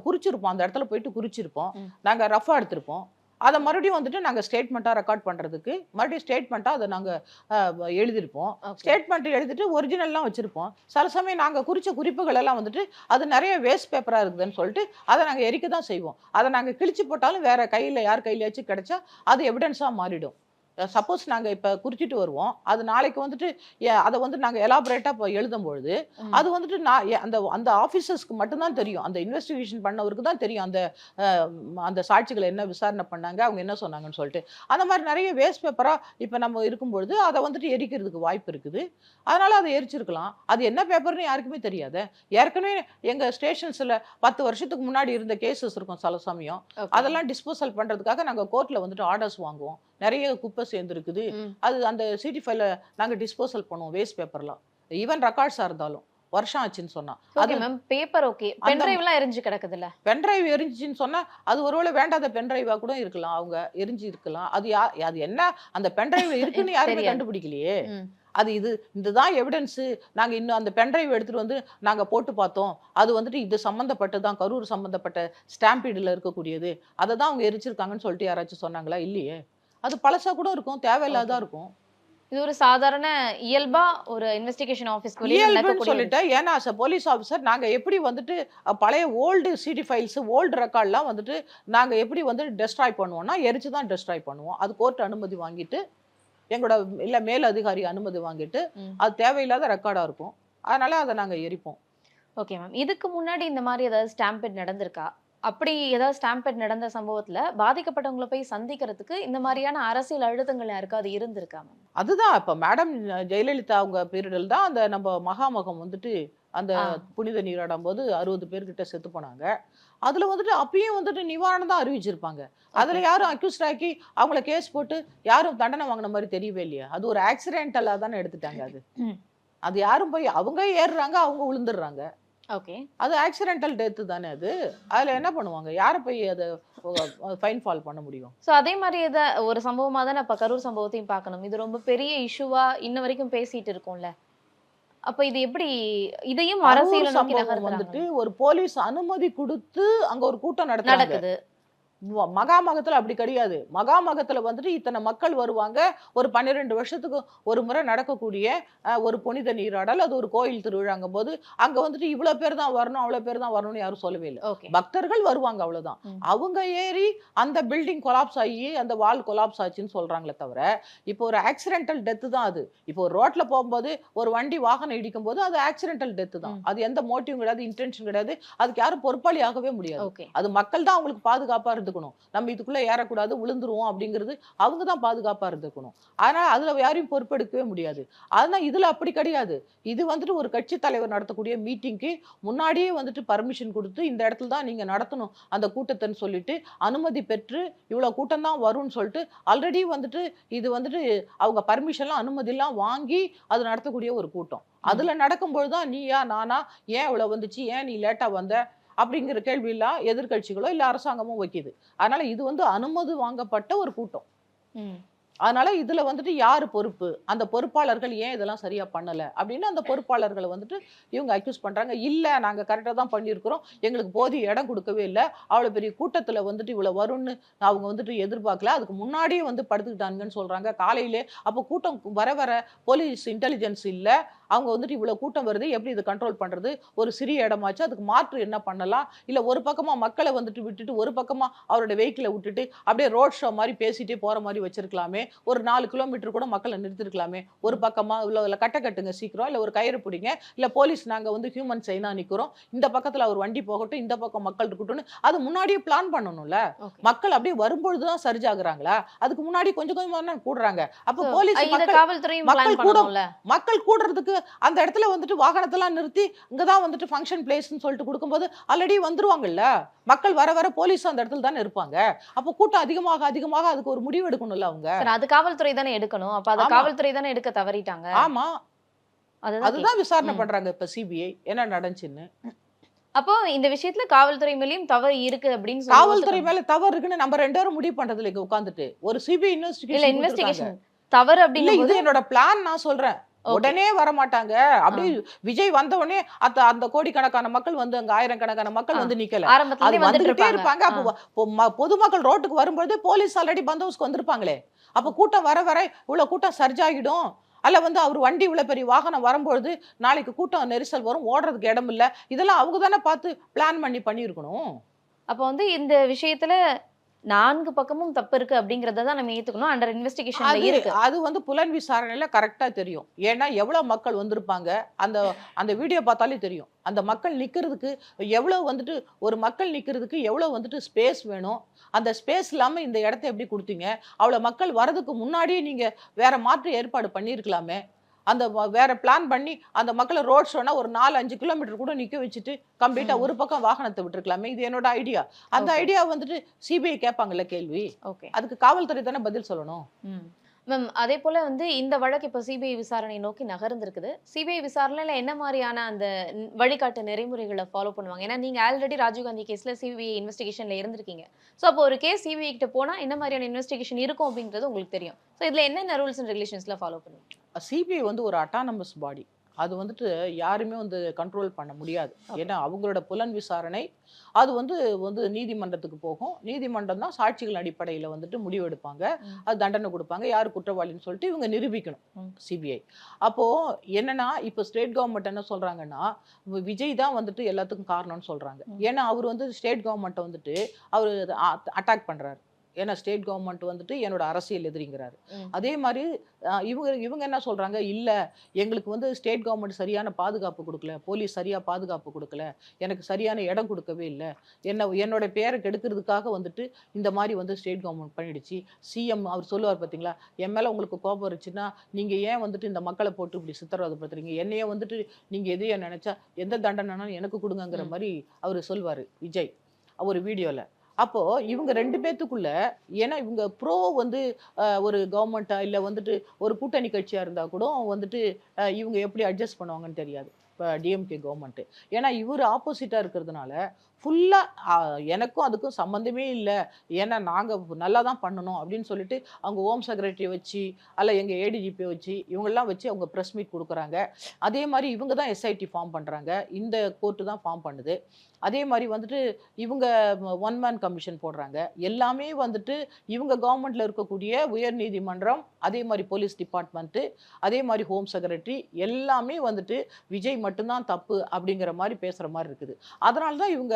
குறிச்சிருப்போம். அந்த இடத்துல போயிட்டு குறிச்சிருப்போம். நாங்க ரஃபா எடுத்திருப்போம். அதை மறுபடியும் வந்துட்டு நாங்க ஸ்டேட்மெண்ட்டாக ரெக்கார்ட் பண்றதுக்கு மறுபடியும் ஸ்டேட்மெண்ட்டாக அதை நாங்க அஹ், எழுதியிருப்போம். ஸ்டேட்மெண்ட் எழுதிட்டு ஒரிஜினல்லாம் வச்சிருப்போம். சில சமயம் நாங்க குறிச்ச குறிப்புகள் எல்லாம் வந்துட்டு அது நிறைய வேஸ்ட் பேப்பரா இருக்குதுன்னு சொல்லிட்டு அதை நாங்க எரிக்க தான் செய்வோம். அதை நாங்க கிழிச்சு போட்டாலும் வேற கையில யார் கையிலயாச்சும் கிடைச்சா அது எவிடன்ஸா மாறிடும். சப்போஸ் நாங்கள் இப்போ குறிச்சிட்டு வருவோம். அது நாளைக்கு வந்துட்டு அதை வந்து நாங்கள் எலாபரேட்டாக இப்போ எழுதும் பொழுது. அது வந்துட்டு நான் அந்த அந்த ஆஃபீஸர்ஸ்க்கு மட்டும்தான் தெரியும். அந்த இன்வெஸ்டிகேஷன் பண்ணவருக்கு தான் தெரியும். அந்த அந்த சாட்சிகளை என்ன விசாரணை பண்ணாங்க அவங்க என்ன சொன்னாங்கன்னு சொல்லிட்டு. அந்த மாதிரி நிறைய வேஸ்ட் பேப்பராக இப்போ நம்ம இருக்கும்பொழுது அதை வந்துட்டு எரிக்கிறதுக்கு வாய்ப்பு இருக்குது. அதனால அதை எரிச்சிருக்கலாம். அது என்ன பேப்பர்னு யாருக்குமே தெரியாது. ஏற்கனவே எங்கள் ஸ்டேஷன்ஸில் பத்து வருஷத்துக்கு முன்னாடி இருந்த கேசஸ் இருக்கும் சில சமயம். அதெல்லாம் டிஸ்போசல் பண்ணுறதுக்காக நாங்கள் கோர்ட்டில் வந்துட்டு ஆர்டர்ஸ் வாங்குவோம். நிறைய குப்பை சேர்ந்துருக்குது. அது அந்த சிடி ஃபைல நாங்கள் டிஸ்போசல் பண்ணுவோம் வேஸ்ட் பேப்பர்லாம் ஈவன் ரெக்கார்ட்ஸாக இருந்தாலும் வருஷம் ஆச்சுன்னு சொன்னா. அது மேம் பேப்பர் ஓகே பென்ட்ரைவ் எல்லாம் எரிஞ்சு கிடக்குதுல்ல? பென்ட்ரைவ் எரிஞ்சிச்சின்னு சொன்னா அது ஒருவேளை வேண்டாத பென்ட்ரைவாக கூட இருக்கலாம். அவங்க எரிஞ்சு இருக்கலாம். அது யா அது என்ன? அந்த பென்ட்ரைவ்ல இருக்குன்னு யாருமே. கண்டுபிடிக்கலையே. அது இது இதுதான் எவிடன்ஸு நாங்கள் இன்னும் அந்த பென்ட்ரைவ் எடுத்துகிட்டு வந்து நாங்கள் போட்டு பார்த்தோம். அது வந்துட்டு இது சம்மந்தப்பட்டது தான் கரூர் சம்மந்தப்பட்ட ஸ்டாம்பீடில் இருக்கக்கூடியது. அதை தான் அவங்க எரிச்சிருக்காங்கன்னு சொல்லிட்டு யாராச்சும் சொன்னாங்களா? இல்லையே. அது பழசா கூட இருக்கும் தேவையில்லாதான் இருக்கும். இது ஒரு சாதாரண இயல்பா ஒரு இன்வெஸ்டிகேஷன் ஆஃபீஸ்க்கு இயல்புன்னு சொல்லிட்டேன் ஏன்னா அஸ் போலீஸ் ஆஃபீஸர் நாங்க எப்படி வந்துட்டு பழைய ஓல்டு சிடி ஃபைல்ஸ் ஓல்டு ரெக்கார்ட்லாம் வந்துட்டு நாங்க எப்படி வந்து டெஸ்ட்ராய் பண்ணுவோம்னா எரிச்சு தான் டெஸ்ட்ராய் பண்ணுவோம். அது கோர்ட் அனுமதி வாங்கிட்டு எங்களோட இல்ல மேல் அதிகாரி அனுமதி வாங்கிட்டு. அது தேவையில்லாத ரெக்கார்டா இருக்கும். அதனால அதை நாங்க எரிப்போம். ஓகே மேம் இதுக்கு முன்னாடி இந்த மாதிரி ஏதாவது ஸ்டாம்பெட் நடந்திருக்கா? அப்படி ஏதாவது ஸ்டாம்பெட் நடந்த சம்பவத்துல பாதிக்கப்பட்டவங்களை போய் சந்திக்கிறதுக்கு இந்த மாதிரியான அரசியல் அழுத்தங்கள் யாருக்காவது இருந்திருக்கா மேம் அதுதான் இப்ப மேடம் ஜெயலலிதா அவங்க பீரியடில் தான் அந்த நம்ம மகாமகம் வந்துட்டு அந்த. புனித நீராடும் போது அறுபது பேர்கிட்ட செத்து போனாங்க. அதுல வந்துட்டு அப்பயும் வந்துட்டு நிவாரணம் தான் அறிவிச்சிருப்பாங்க. அதுல யாரும் அக்யூஸ்ட் ஆக்கி அவங்கள கேஸ் போட்டு யாரும் தண்டனை வாங்கின மாதிரி தெரியவே இல்லையா. அது ஒரு ஆக்சிடென்டலா தானே எடுத்துட்டாங்க அது. அது யாரும் போய் அவங்க ஏறுறாங்க அவங்க விழுந்துடுறாங்க ஓகே. அது ஆக்சிடென்டல் டெத்து தானே அது. அதுல என்ன பண்ணுவாங்க? யாரை போய் அதை ஃபைன் ஃபால் பண்ண முடியும்? ஸோ அதே மாதிரி எதை ஒரு சம்பவமா தானே இப்போ கரூர் சம்பவத்தையும் பார்க்கணும். இது ரொம்ப பெரிய இஷ்யூவா இன்ன வரைக்கும் பேசிட்டு இருக்கோம்ல. அப்ப இது எப்படி இதையும் அரசியலை வந்துட்டு ஒரு போலீஸ் அனுமதி கொடுத்து அங்க ஒரு கூட்டம் நடக்குது. மகாமகத்துல அப்படி கிடையாது. மகாமகத்துல வந்துட்டு இத்தனை மக்கள் வருவாங்க. ஒரு பன்னிரெண்டு வருஷத்துக்கு ஒரு முறை நடக்கக்கூடிய ஒரு புனித நீராடல் அது ஒரு கோயில் திருவிழாங்கும் போது அங்க வந்துட்டு இவ்வளவு பேர் தான் வரணும் அவ்வளவு பேர் தான் வரணும்னு யாரும் சொல்லவே இல்லை. பக்தர்கள் வருவாங்க அவ்வளவுதான். ம். அவங்க ஏறி அந்த பில்டிங் கொலாப்ஸ் ஆகி அந்த வால் கொலாப்ஸ் ஆச்சுன்னு சொல்றாங்களே தவிர இப்போ ஒரு ஆக்சிடென்டல் டெத்து தான் அது. இப்போ ஒரு ரோட்ல போகும்போது ஒரு வண்டி வாகனம் இடிக்கும் போது அது ஆக்சிடென்டல் டெத்து தான். அது எந்த மோட்டிவும் கிடையாது இன்டென்ஷன் கிடையாது. அதுக்கு யாரும் பொறுப்பாளி ஆகவே முடியாது அது மக்கள் தான் அவங்களுக்கு பாதுகாப்பா இருந்துக்கணும் நம்ம இதுக்குள்ள ஏறக்கூடாது விழுந்துருவோம் அப்படிங்கிறது அவங்க தான் பாதுகாப்பாக இருந்துக்கணும். அதனால அதில் யாரையும் பொறுப்பெடுக்கவே முடியாது. ஆனால் இதில் அப்படி கிடையாது. இது வந்துட்டு ஒரு கட்சி தலைவர் நடத்தக்கூடிய மீட்டிங்க்கு முன்னாடியே வந்துட்டு பர்மிஷன் கொடுத்து இந்த இடத்துல தான் நீங்கள் நடத்தணும் அந்த கூட்டத்தைன்னு சொல்லிட்டு அனுமதி பெற்று இவ்வளோ கூட்டம் தான் வரும்னு சொல்லிட்டு ஆல்ரெடி வந்துட்டு இது வந்துட்டு அவங்க பர்மிஷன்லாம் அனுமதிலாம் வாங்கி அது நடத்தக்கூடிய ஒரு கூட்டம். அதில் நடக்கும்பொழுது தான் நீயா நானா ஏன் இவ்வளோ வந்துச்சு? ஏன் நீ லேட்டாக வந்த? அப்படிங்கிற கேள்வியெல்லாம் எதிர்க்கட்சிகளோ இல்லை அரசாங்கமோ வைக்கிது. அதனால இது வந்து அனுமதி வாங்கப்பட்ட ஒரு கூட்டம். அதனால இதுல வந்துட்டு யார் பொறுப்பு? அந்த பொறுப்பாளர்கள் ஏன் இதெல்லாம் சரியா பண்ணல? அப்படின்னு அந்த பொறுப்பாளர்களை வந்துட்டு இவங்க அக்யூஸ் பண்றாங்க. இல்ல நாங்க கரெக்டாக தான் பண்ணியிருக்கிறோம். எங்களுக்கு போதிய இடம் கொடுக்கவே இல்லை. அவ்வளோ பெரிய கூட்டத்துல வந்துட்டு இவ்வளவு வரும்னு அவங்க வந்துட்டு எதிர்பார்க்கல. அதுக்கு முன்னாடியே வந்து படுத்துக்கிட்டாங்கன்னு சொல்றாங்க. காலையிலே அப்போ கூட்டம் வர வர போலீஸ் இன்டெலிஜென்ஸ் இல்லை. அவங்க வந்துட்டு இவ்வளோ கூட்டம் வருது. எப்படி இதை கண்ட்ரோல் பண்ணுறது ஒரு சிறிய இடமாச்சு அதுக்கு மாற்று என்ன பண்ணலாம்? இல்லை ஒரு பக்கமாக மக்களை வந்துட்டு விட்டுட்டு ஒரு பக்கமாக அவரோட வெஹிக்கிளை விட்டுட்டு அப்படியே ரோட் ஷோ மாதிரி பேசிகிட்டே போகிற மாதிரி வச்சிருக்கலாமே. ஒரு நாலு கிலோமீட்டர் கூட மக்களை நிறுத்திருக்கலாமே. ஒரு பக்கமா இல்ல இல்ல கட்டை கட்டுங்க சீக்கிரம் இல்ல ஒரு கயிறு பிடிங்க இல்ல போலீஸ் நாங்க வந்து ஹியூமன் சைனா நிக்கிறோம். இந்த பக்கத்துல அவர் வண்டி போகட்டும் இந்த பக்கம் மக்கள் இருக்கட்டும்னு அது முன்னாடியே பிளான் பண்ணணும்ல. மக்கள் அப்படியே சரிஜ் ஆகுறாங்களா அதுக்கு முன்னாடி கொஞ்சம் கொஞ்சமா தானே கூடுறாங்க. அப்ப போலீஸ் மக்கள் கூட- மக்கள் கூடுறதுக்கு அந்த இடத்துல வந்துட்டு வாகனத்தெல்லாம் நிறுத்தி இங்கதான் வந்துட்டு ஃபங்க்ஷன் பிளேஸ்னு சொல்லிட்டு கொடுக்கும்போது ஆல்ரெடி வந்துருவாங்கல்ல. மக்கள் வர வர போலீஸ் அந்த இடத்துல தானே இருப்பாங்க. அப்போ கூட்டம் அதிகமாக அதிகமாக அதுக்கு ஒரு முடிவு எடுக்கணும்ல அவங்க. அது காவல்துறை தானே எடுக்கணும். அப்ப அத. காவல்துறை தானே எடுக்க தவறிட்டாங்க. ஆமா. அதுதான் விசாரணை. பண்றாங்க இப்ப சிபிஐ. என்ன நடந்துச்சுன்னு. அப்போ இந்த விஷயத்துல காவல்துறை மேலயும் தவறு இருக்கு அப்படின்னு காவல்துறை. மேல தவறு இருக்குன்னு நம்ம ரெண்டு பேரும் முடிவு பண்றதுல இங்க உட்காந்துட்டு ஒரு சிபிஐ இல்ல இன்வெஸ்டிகேஷன் இன்வெஸ்டிகேஷன் தவறு இல்ல அப்படின்னு இது என்னோட பிளான் நான் சொல்றேன். உடனே வர மாட்டாங்க அப்படியே விஜய் வந்த உடனே அந்த அந்த கோடிக்கணக்கான மக்கள் வந்து அங்க ஆயிரக்கணக்கான மக்கள். வந்து நிக்கல. அது வந்துட்டு வந்துகிட்டே இருப்பாங்க. அப்போ பொதுமக்கள் ரோட்டுக்கு வரும்போது போலீஸ் ஆல்ரெடி பந்தோபஸ்க்கு வந்திருப்பாங்களே. அப்போ கூட்டம் வர வர இவ்வளோ கூட்டம் சர்ஜாகிடும் அல்ல வந்து அவர் வண்டி இவ்வளோ பெரிய வாகனம் வரும்பொழுது நாளைக்கு கூட்டம் நெரிசல் வரும் ஓடுறதுக்கு இடம் இல்லை இதெல்லாம் அவங்க தானே பார்த்து பிளான் பண்ணி பண்ணியிருக்கணும். அப்போ வந்து இந்த விஷயத்தில் நான்கு பக்கமும் தப்பு இருக்கு அப்படிங்கறத தான் நம்ம ஏத்துக்கணும் அண்டர் இன்வெஸ்டிகேஷன்ல அது இருக்கு. அது வந்து புலன் விசாரணையில கரெக்டா தெரியும். ஏன்னா எவ்வளவு மக்கள் வந்திருப்பாங்க அந்த அந்த வீடியோ பார்த்தாலே தெரியும். அந்த மக்கள் நிக்கிறதுக்கு எவ்வளவு வந்துட்டு ஒரு மக்கள் நிக்கிறதுக்கு எவ்வளவு வந்துட்டு ஸ்பேஸ் வேணும். அந்த ஸ்பேஸ் இல்லாம இந்த இடத்த எப்படி கொடுத்தீங்க? அவ்வளவு மக்கள் வரதுக்கு முன்னாடியே நீங்க வேற மாற்று ஏற்பாடு பண்ணியிருக்கலாமே. அந்த வேற பிளான் பண்ணி அந்த மக்களை ரோட் ஷோனா ஒரு நாலு அஞ்சு கிலோமீட்டர் கூட நிக்க வச்சுட்டு கம்ப்ளீட்டா ஒரு பக்கம் வாகனத்தை விட்டுருக்கலாமே. இது என்னோட ஐடியா அந்த. ஐடியா வந்துட்டு சிபிஐ கேட்பாங்கல்ல கேள்வி? ஓகே அதுக்கு காவல்துறை தானே பதில் சொல்லணும்? மேம் அதே போல வந்து இந்த வழக்கு இப்போ சிபிஐ விசாரணை நோக்கி நகர்ந்திருக்குது. சிபிஐ விசாரணையில் என்ன மாதிரியான அந்த வழிகாட்டு நெறிமுறைகளை ஃபாலோ பண்ணுவாங்க? ஏன்னா நீங்க ஆல்ரெடி ராஜீவ்காந்தி கேஸ்ல சிபிஐ இன்வெஸ்டிகேஷன்ல இருந்திருக்கீங்க. ஸோ அப்போ ஒரு கேஸ் சிபிஐ கிட்ட போனா என்ன மாதிரியான இன்வெஸ்டிகேஷன் இருக்கும் அப்படிங்கிறது உங்களுக்கு தெரியும். ஸோ இதுல என்னென்ன ரூல்ஸ் அண்ட் ரெகுலேஷன்ஸ்ல ஃபாலோ பண்ணுவோம் சிபிஐ வந்து ஒரு அட்டானமஸ் பாடி அது வந்துட்டு யாருமே வந்து கண்ட்ரோல் பண்ண முடியாது. ஏன்னா அவங்களோட புலன் விசாரணை அது வந்து வந்து நீதிமன்றத்துக்கு போகும் நீதிமன்றம் தான் சாட்சிகள் அடிப்படையில் வந்துட்டு முடிவெடுப்பாங்க ம். அது தண்டனை கொடுப்பாங்க யார் குற்றவாளின்னு சொல்லிட்டு இவங்க நிரூபிக்கணும். சிபிஐ அப்போ என்னன்னா இப்போ ஸ்டேட் கவர்மெண்ட் என்ன சொல்றாங்கன்னா வி- விஜய் தான் வந்துட்டு எல்லாத்துக்கும் காரணம்னு சொல்றாங்க ம். ஏன்னா அவர் வந்து ஸ்டேட் கவர்மெண்ட்டை வந்துட்டு அவர் அட்டாக் பண்றாரு ஏன்னா ஸ்டேட் கவர்மெண்ட் வந்துட்டு என்னோட அரசியல் எதிரிங்கிறாரு. அதே மாதிரி இவங்க இவங்க என்ன சொல்றாங்க? இல்ல எங்களுக்கு வந்து ஸ்டேட் கவர்மெண்ட் சரியான பாதுகாப்பு கொடுக்கல. போலீஸ் சரியா பாதுகாப்பு கொடுக்கல. எனக்கு சரியான இடம் கொடுக்கவே இல்லை. என்ன என்னோட பேரை கெடுக்கிறதுக்காக வந்துட்டு இந்த மாதிரி வந்து ஸ்டேட் கவர்மெண்ட் பண்ணிடுச்சு. சிஎம் அவர் சொல்லுவார் பார்த்தீங்களா என் மேலே உங்களுக்கு கோபம் இருந்துச்சுன்னா நீங்கள் ஏன் வந்துட்டு இந்த மக்களை போட்டு இப்படி சித்திரவதைப்படுத்துறீங்க என்னைய வந்துட்டு நீங்கள் எதையோ நினச்சா எந்த தண்டனைனாலும் எனக்கு கொடுங்கங்கிற. மாதிரி அவர் சொல்வார் விஜய் ஒரு வீடியோவில் அப்போ இவங்க ரெண்டு பேத்துக்குள்ள ஏன்னா இவங்க ப்ரோ வந்து அஹ், ஒரு கவர்மெண்டா இல்லை வந்துட்டு ஒரு கூட்டணி கட்சியாக இருந்தால் கூட வந்துட்டு அஹ், இவங்க எப்படி அட்ஜஸ்ட் பண்ணுவாங்கன்னு தெரியாது. இப்போ டிஎம்கே கவர்மெண்ட்டு ஏன்னா இவர் ஆப்போசிட்டாக இருக்கிறதுனால ஃபுல்லாக எனக்கும் அதுக்கும் சம்மந்தமே இல்லை. ஏன்னா நாங்கள் நல்லா தான் பண்ணணும் அப்படின்னு சொல்லிட்டு அவங்க ஹோம் செக்ரட்டரி வச்சு அல்ல எங்கள் ஏடிஜிபி வச்சு இவங்கெல்லாம் வச்சு அவங்க ப்ரெஸ் மீட் கொடுக்குறாங்க. அதே மாதிரி இவங்க தான் எஸ்ஐடி ஃபார்ம் பண்ணுறாங்க இந்த கோர்ட்டு தான் ஃபார்ம் பண்ணுது. அதே மாதிரி வந்துட்டு இவங்க ஒன் மேன் கமிஷன் போடுறாங்க. எல்லாமே வந்துட்டு இவங்க கவர்மெண்ட்டில் இருக்கக்கூடிய உயர் நீதிமன்றம் அதே மாதிரி போலீஸ் டிபார்ட்மெண்ட்டு அதே மாதிரி ஹோம் செக்ரட்டரி எல்லாமே வந்துட்டு விஜய் மட்டும்தான் தப்பு அப்படிங்கிற மாதிரி பேசுகிற மாதிரி இருக்குது. அதனால தான் இவங்க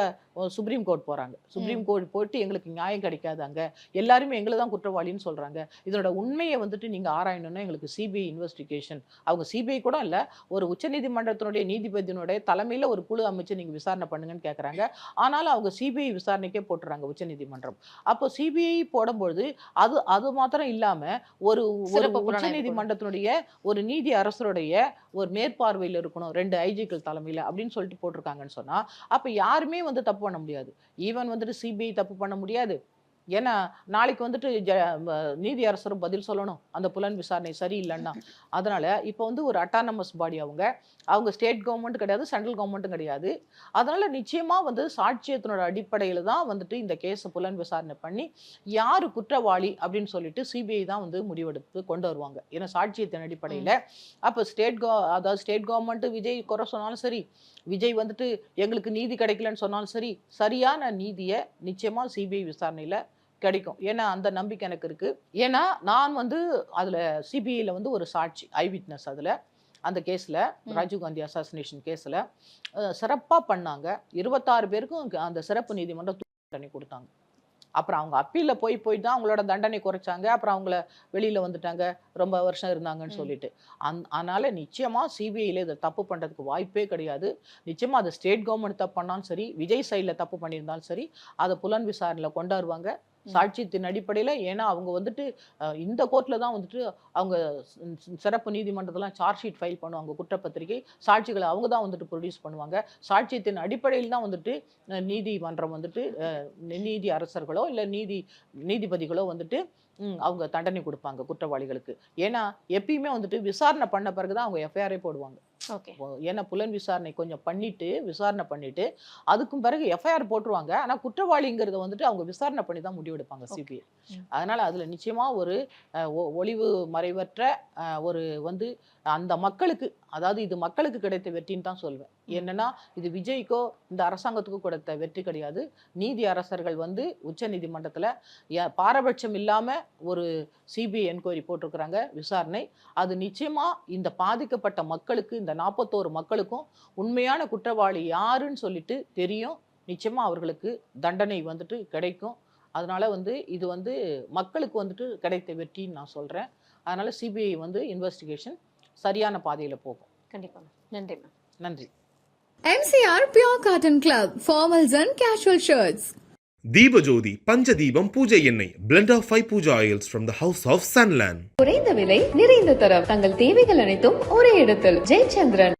சுப்ரீம் கோர்ட் போகிறாங்க சுப்ரீம் கோர்ட் போயிட்டு எங்களுக்கு நியாயம் கிடைக்காது அங்க எல்லாருமே எங்களை தான் குற்றவாளின்னு சொல்கிறாங்க இதனோட உண்மையை வந்துட்டு நீங்கள் ஆராயணும்னா எங்களுக்கு சிபிஐ இன்வெஸ்டிகேஷன் அவங்க சிபிஐ கூட இல்லை ஒரு உச்சநீதிமன்றத்தினுடைய நீதிபதியினுடைய தலைமையில் ஒரு குழு அமைச்சு நீங்கள் விசாரணை பண்ணுங்கன்னு கேட்குறாங்க ஆனாலும் அவங்க சிபிஐ விசாரணைக்கே போட்டுறாங்க உச்சநீதிமன்றம். அப்போ சிபிஐ போடும்பொழுது அது அது மாத்திரம் இல்லாமல் ஒரு ஒரு. உச்சநீதிமன்றத்தினுடைய ஒரு நீதி அரசருடைய ஒரு மேற்பார்வையில் இருக்கணும் ரெண்டு ஐஜிக்கள் தலைமையில் அப்படின்னு சொல்லிட்டு போட்டிருக்காங்கன்னு சொன்னால் அப்போ யாருமே வந்து தப்பு பண்ண முடியாது. ஈவன் வந்துட்டு சிபிஐ தப்பு பண்ண முடியாது. ஏன்னா நாளைக்கு வந்துட்டு ஜ நீதியரசரும் நீதி பதில் சொல்லணும். அந்த புலன் விசாரணை சரியில்லைன்னா. அதனால் இப்போ வந்து ஒரு அட்டானமஸ் பாடி அவங்க. அவங்க ஸ்டேட் கவர்மெண்ட் கிடையாது சென்ட்ரல் கவர்மெண்ட்டும் கிடையாது. அதனால் நிச்சயமாக வந்து சாட்சியத்தினோட அடிப்படையில் தான் வந்துட்டு இந்த கேஸை புலன் விசாரணை பண்ணி யார் குற்றவாளி அப்படின்னு சொல்லிட்டு சிபிஐ தான் வந்து முடிவெடுத்து கொண்டு வருவாங்க. ஏன்னா சாட்சியத்தின் அடிப்படையில். அப்போ ஸ்டேட் கவ அதாவது ஸ்டேட் கவர்மெண்ட்டு விஜய் குறை சொன்னாலும் சரி விஜய் வந்துட்டு எங்களுக்கு நீதி கிடைக்கலன்னு சொன்னாலும் சரி சரியான நீதியை நிச்சயமாக சிபிஐ விசாரணையில் கிடைக்கும். ஏன்னா அந்த நம்பிக்கை எனக்கு இருக்கு. ஏன்னா நான் வந்து அதில் சிபிஐயில் வந்து ஒரு சாட்சி ஐ விட்னஸ் அதில் அந்த கேஸில். ராஜீவ்காந்தி அசாசினேஷன் கேஸில் சிறப்பாக பண்ணாங்க. இருபத்தாறு பேருக்கும் அந்த சிறப்பு நீதிமன்றம் தண்டனை கொடுத்தாங்க. அப்புறம் அவங்க அப்பீலில் போய் போய் தான் அவங்களோட தண்டனை குறைச்சாங்க. அப்புறம் அவங்கள வெளியில் வந்துட்டாங்க. ரொம்ப வருஷம் இருந்தாங்கன்னு. சொல்லிட்டு. அந் அதனால் நிச்சயமாக சிபிஐயில் இதை தப்பு பண்ணுறதுக்கு வாய்ப்பே கிடையாது. நிச்சயமாக அது ஸ்டேட் கவர்மெண்ட் தப்பு பண்ணாலும் சரி விஜய் சைடில் தப்பு பண்ணியிருந்தாலும் சரி அதை புலன் விசாரணையில் கொண்டாடுவாங்க. சாட்சியத்தின் அடிப்படையில் ஏன்னா அவங்க வந்துட்டு இந்த கோர்ட்டில் தான் வந்துட்டு அவங்க சிறப்பு நீதிமன்றத்தெல்லாம் சார்ஜ் ஷீட் ஃபைல் பண்ணுவாங்க குற்றப்பத்திரிகை. சாட்சிகளை அவங்க தான் வந்துட்டு ப்ரொடியூஸ் பண்ணுவாங்க. சாட்சியத்தின் அடிப்படையில் தான் வந்துட்டு நீதிமன்றம் வந்துட்டு நீதி அரசர்களோ இல்லை நீதி நீதிபதிகளோ வந்துட்டு அவங்க தண்டனை கொடுப்பாங்க குற்றவாளிகளுக்கு. ஏன்னா எப்பயுமே வந்துட்டு விசாரணை பண்ண பிறகு தான் அவங்க எஃப்ஐஆரே போடுவாங்க. ஏன்னா புலன் விசாரணை கொஞ்சம் பண்ணிட்டு விசாரணை பண்ணிட்டு அதுக்கும் பிறகு எஃப்ஐஆர் போட்டுருவாங்க ஆனா குற்றவாளிங்கிறத வந்துட்டு அவங்க விசாரணை பண்ணி தான் முடிவெடுப்பாங்க. சிபிஐ. அதனால அதுல நிச்சயமா ஒரு ஒளிவு மறைவற்ற ஒரு வந்து அந்த மக்களுக்கு அதாவது இது மக்களுக்கு கிடைத்த வெற்றின்னு தான் சொல்வேன். என்னன்னா இது விஜய்க்கோ இந்த அரசாங்கத்துக்கோ கிடைத்த வெற்றி கிடையாது. நீதி அரசர்கள் வந்து உச்ச நீதிமன்றத்துல பாரபட்சம் இல்லாம ஒரு சிபிஐ என்கொயரி போட்டிருக்கிறாங்க விசாரணை. அது நிச்சயமா இந்த பாதிக்கப்பட்ட மக்களுக்கு இந்த நாற்பத்தோரு மக்களுக்கும் உண்மையான குற்றவாளி யாருன்னு சொல்லிட்டு தெரியும். நிச்சயமா அவர்களுக்கு தண்டனை வந்துட்டு கிடைக்கும். அதனால வந்து இது வந்து மக்களுக்கு வந்துட்டு கிடைத்த வெற்றின்னு நான் சொல்கிறேன் அதனால சிபிஐ வந்து இன்வெஸ்டிகேஷன் சரியான பாதையில் போகும். கண்டிப்பா மேம் நன்றி மேம் நன்றி. MCR Pure Cotton Club, formals and casual shirts. Deepajothi Panchadeepam பூஜை எண்ணெய் blend of five puja oils from the house of Sunland. குறைந்த விலை நிறைந்த தரம். தங்கள் தேவைகள் அனைத்தும் ஒரே இடத்தில். ஜெயச்சந்திரன்.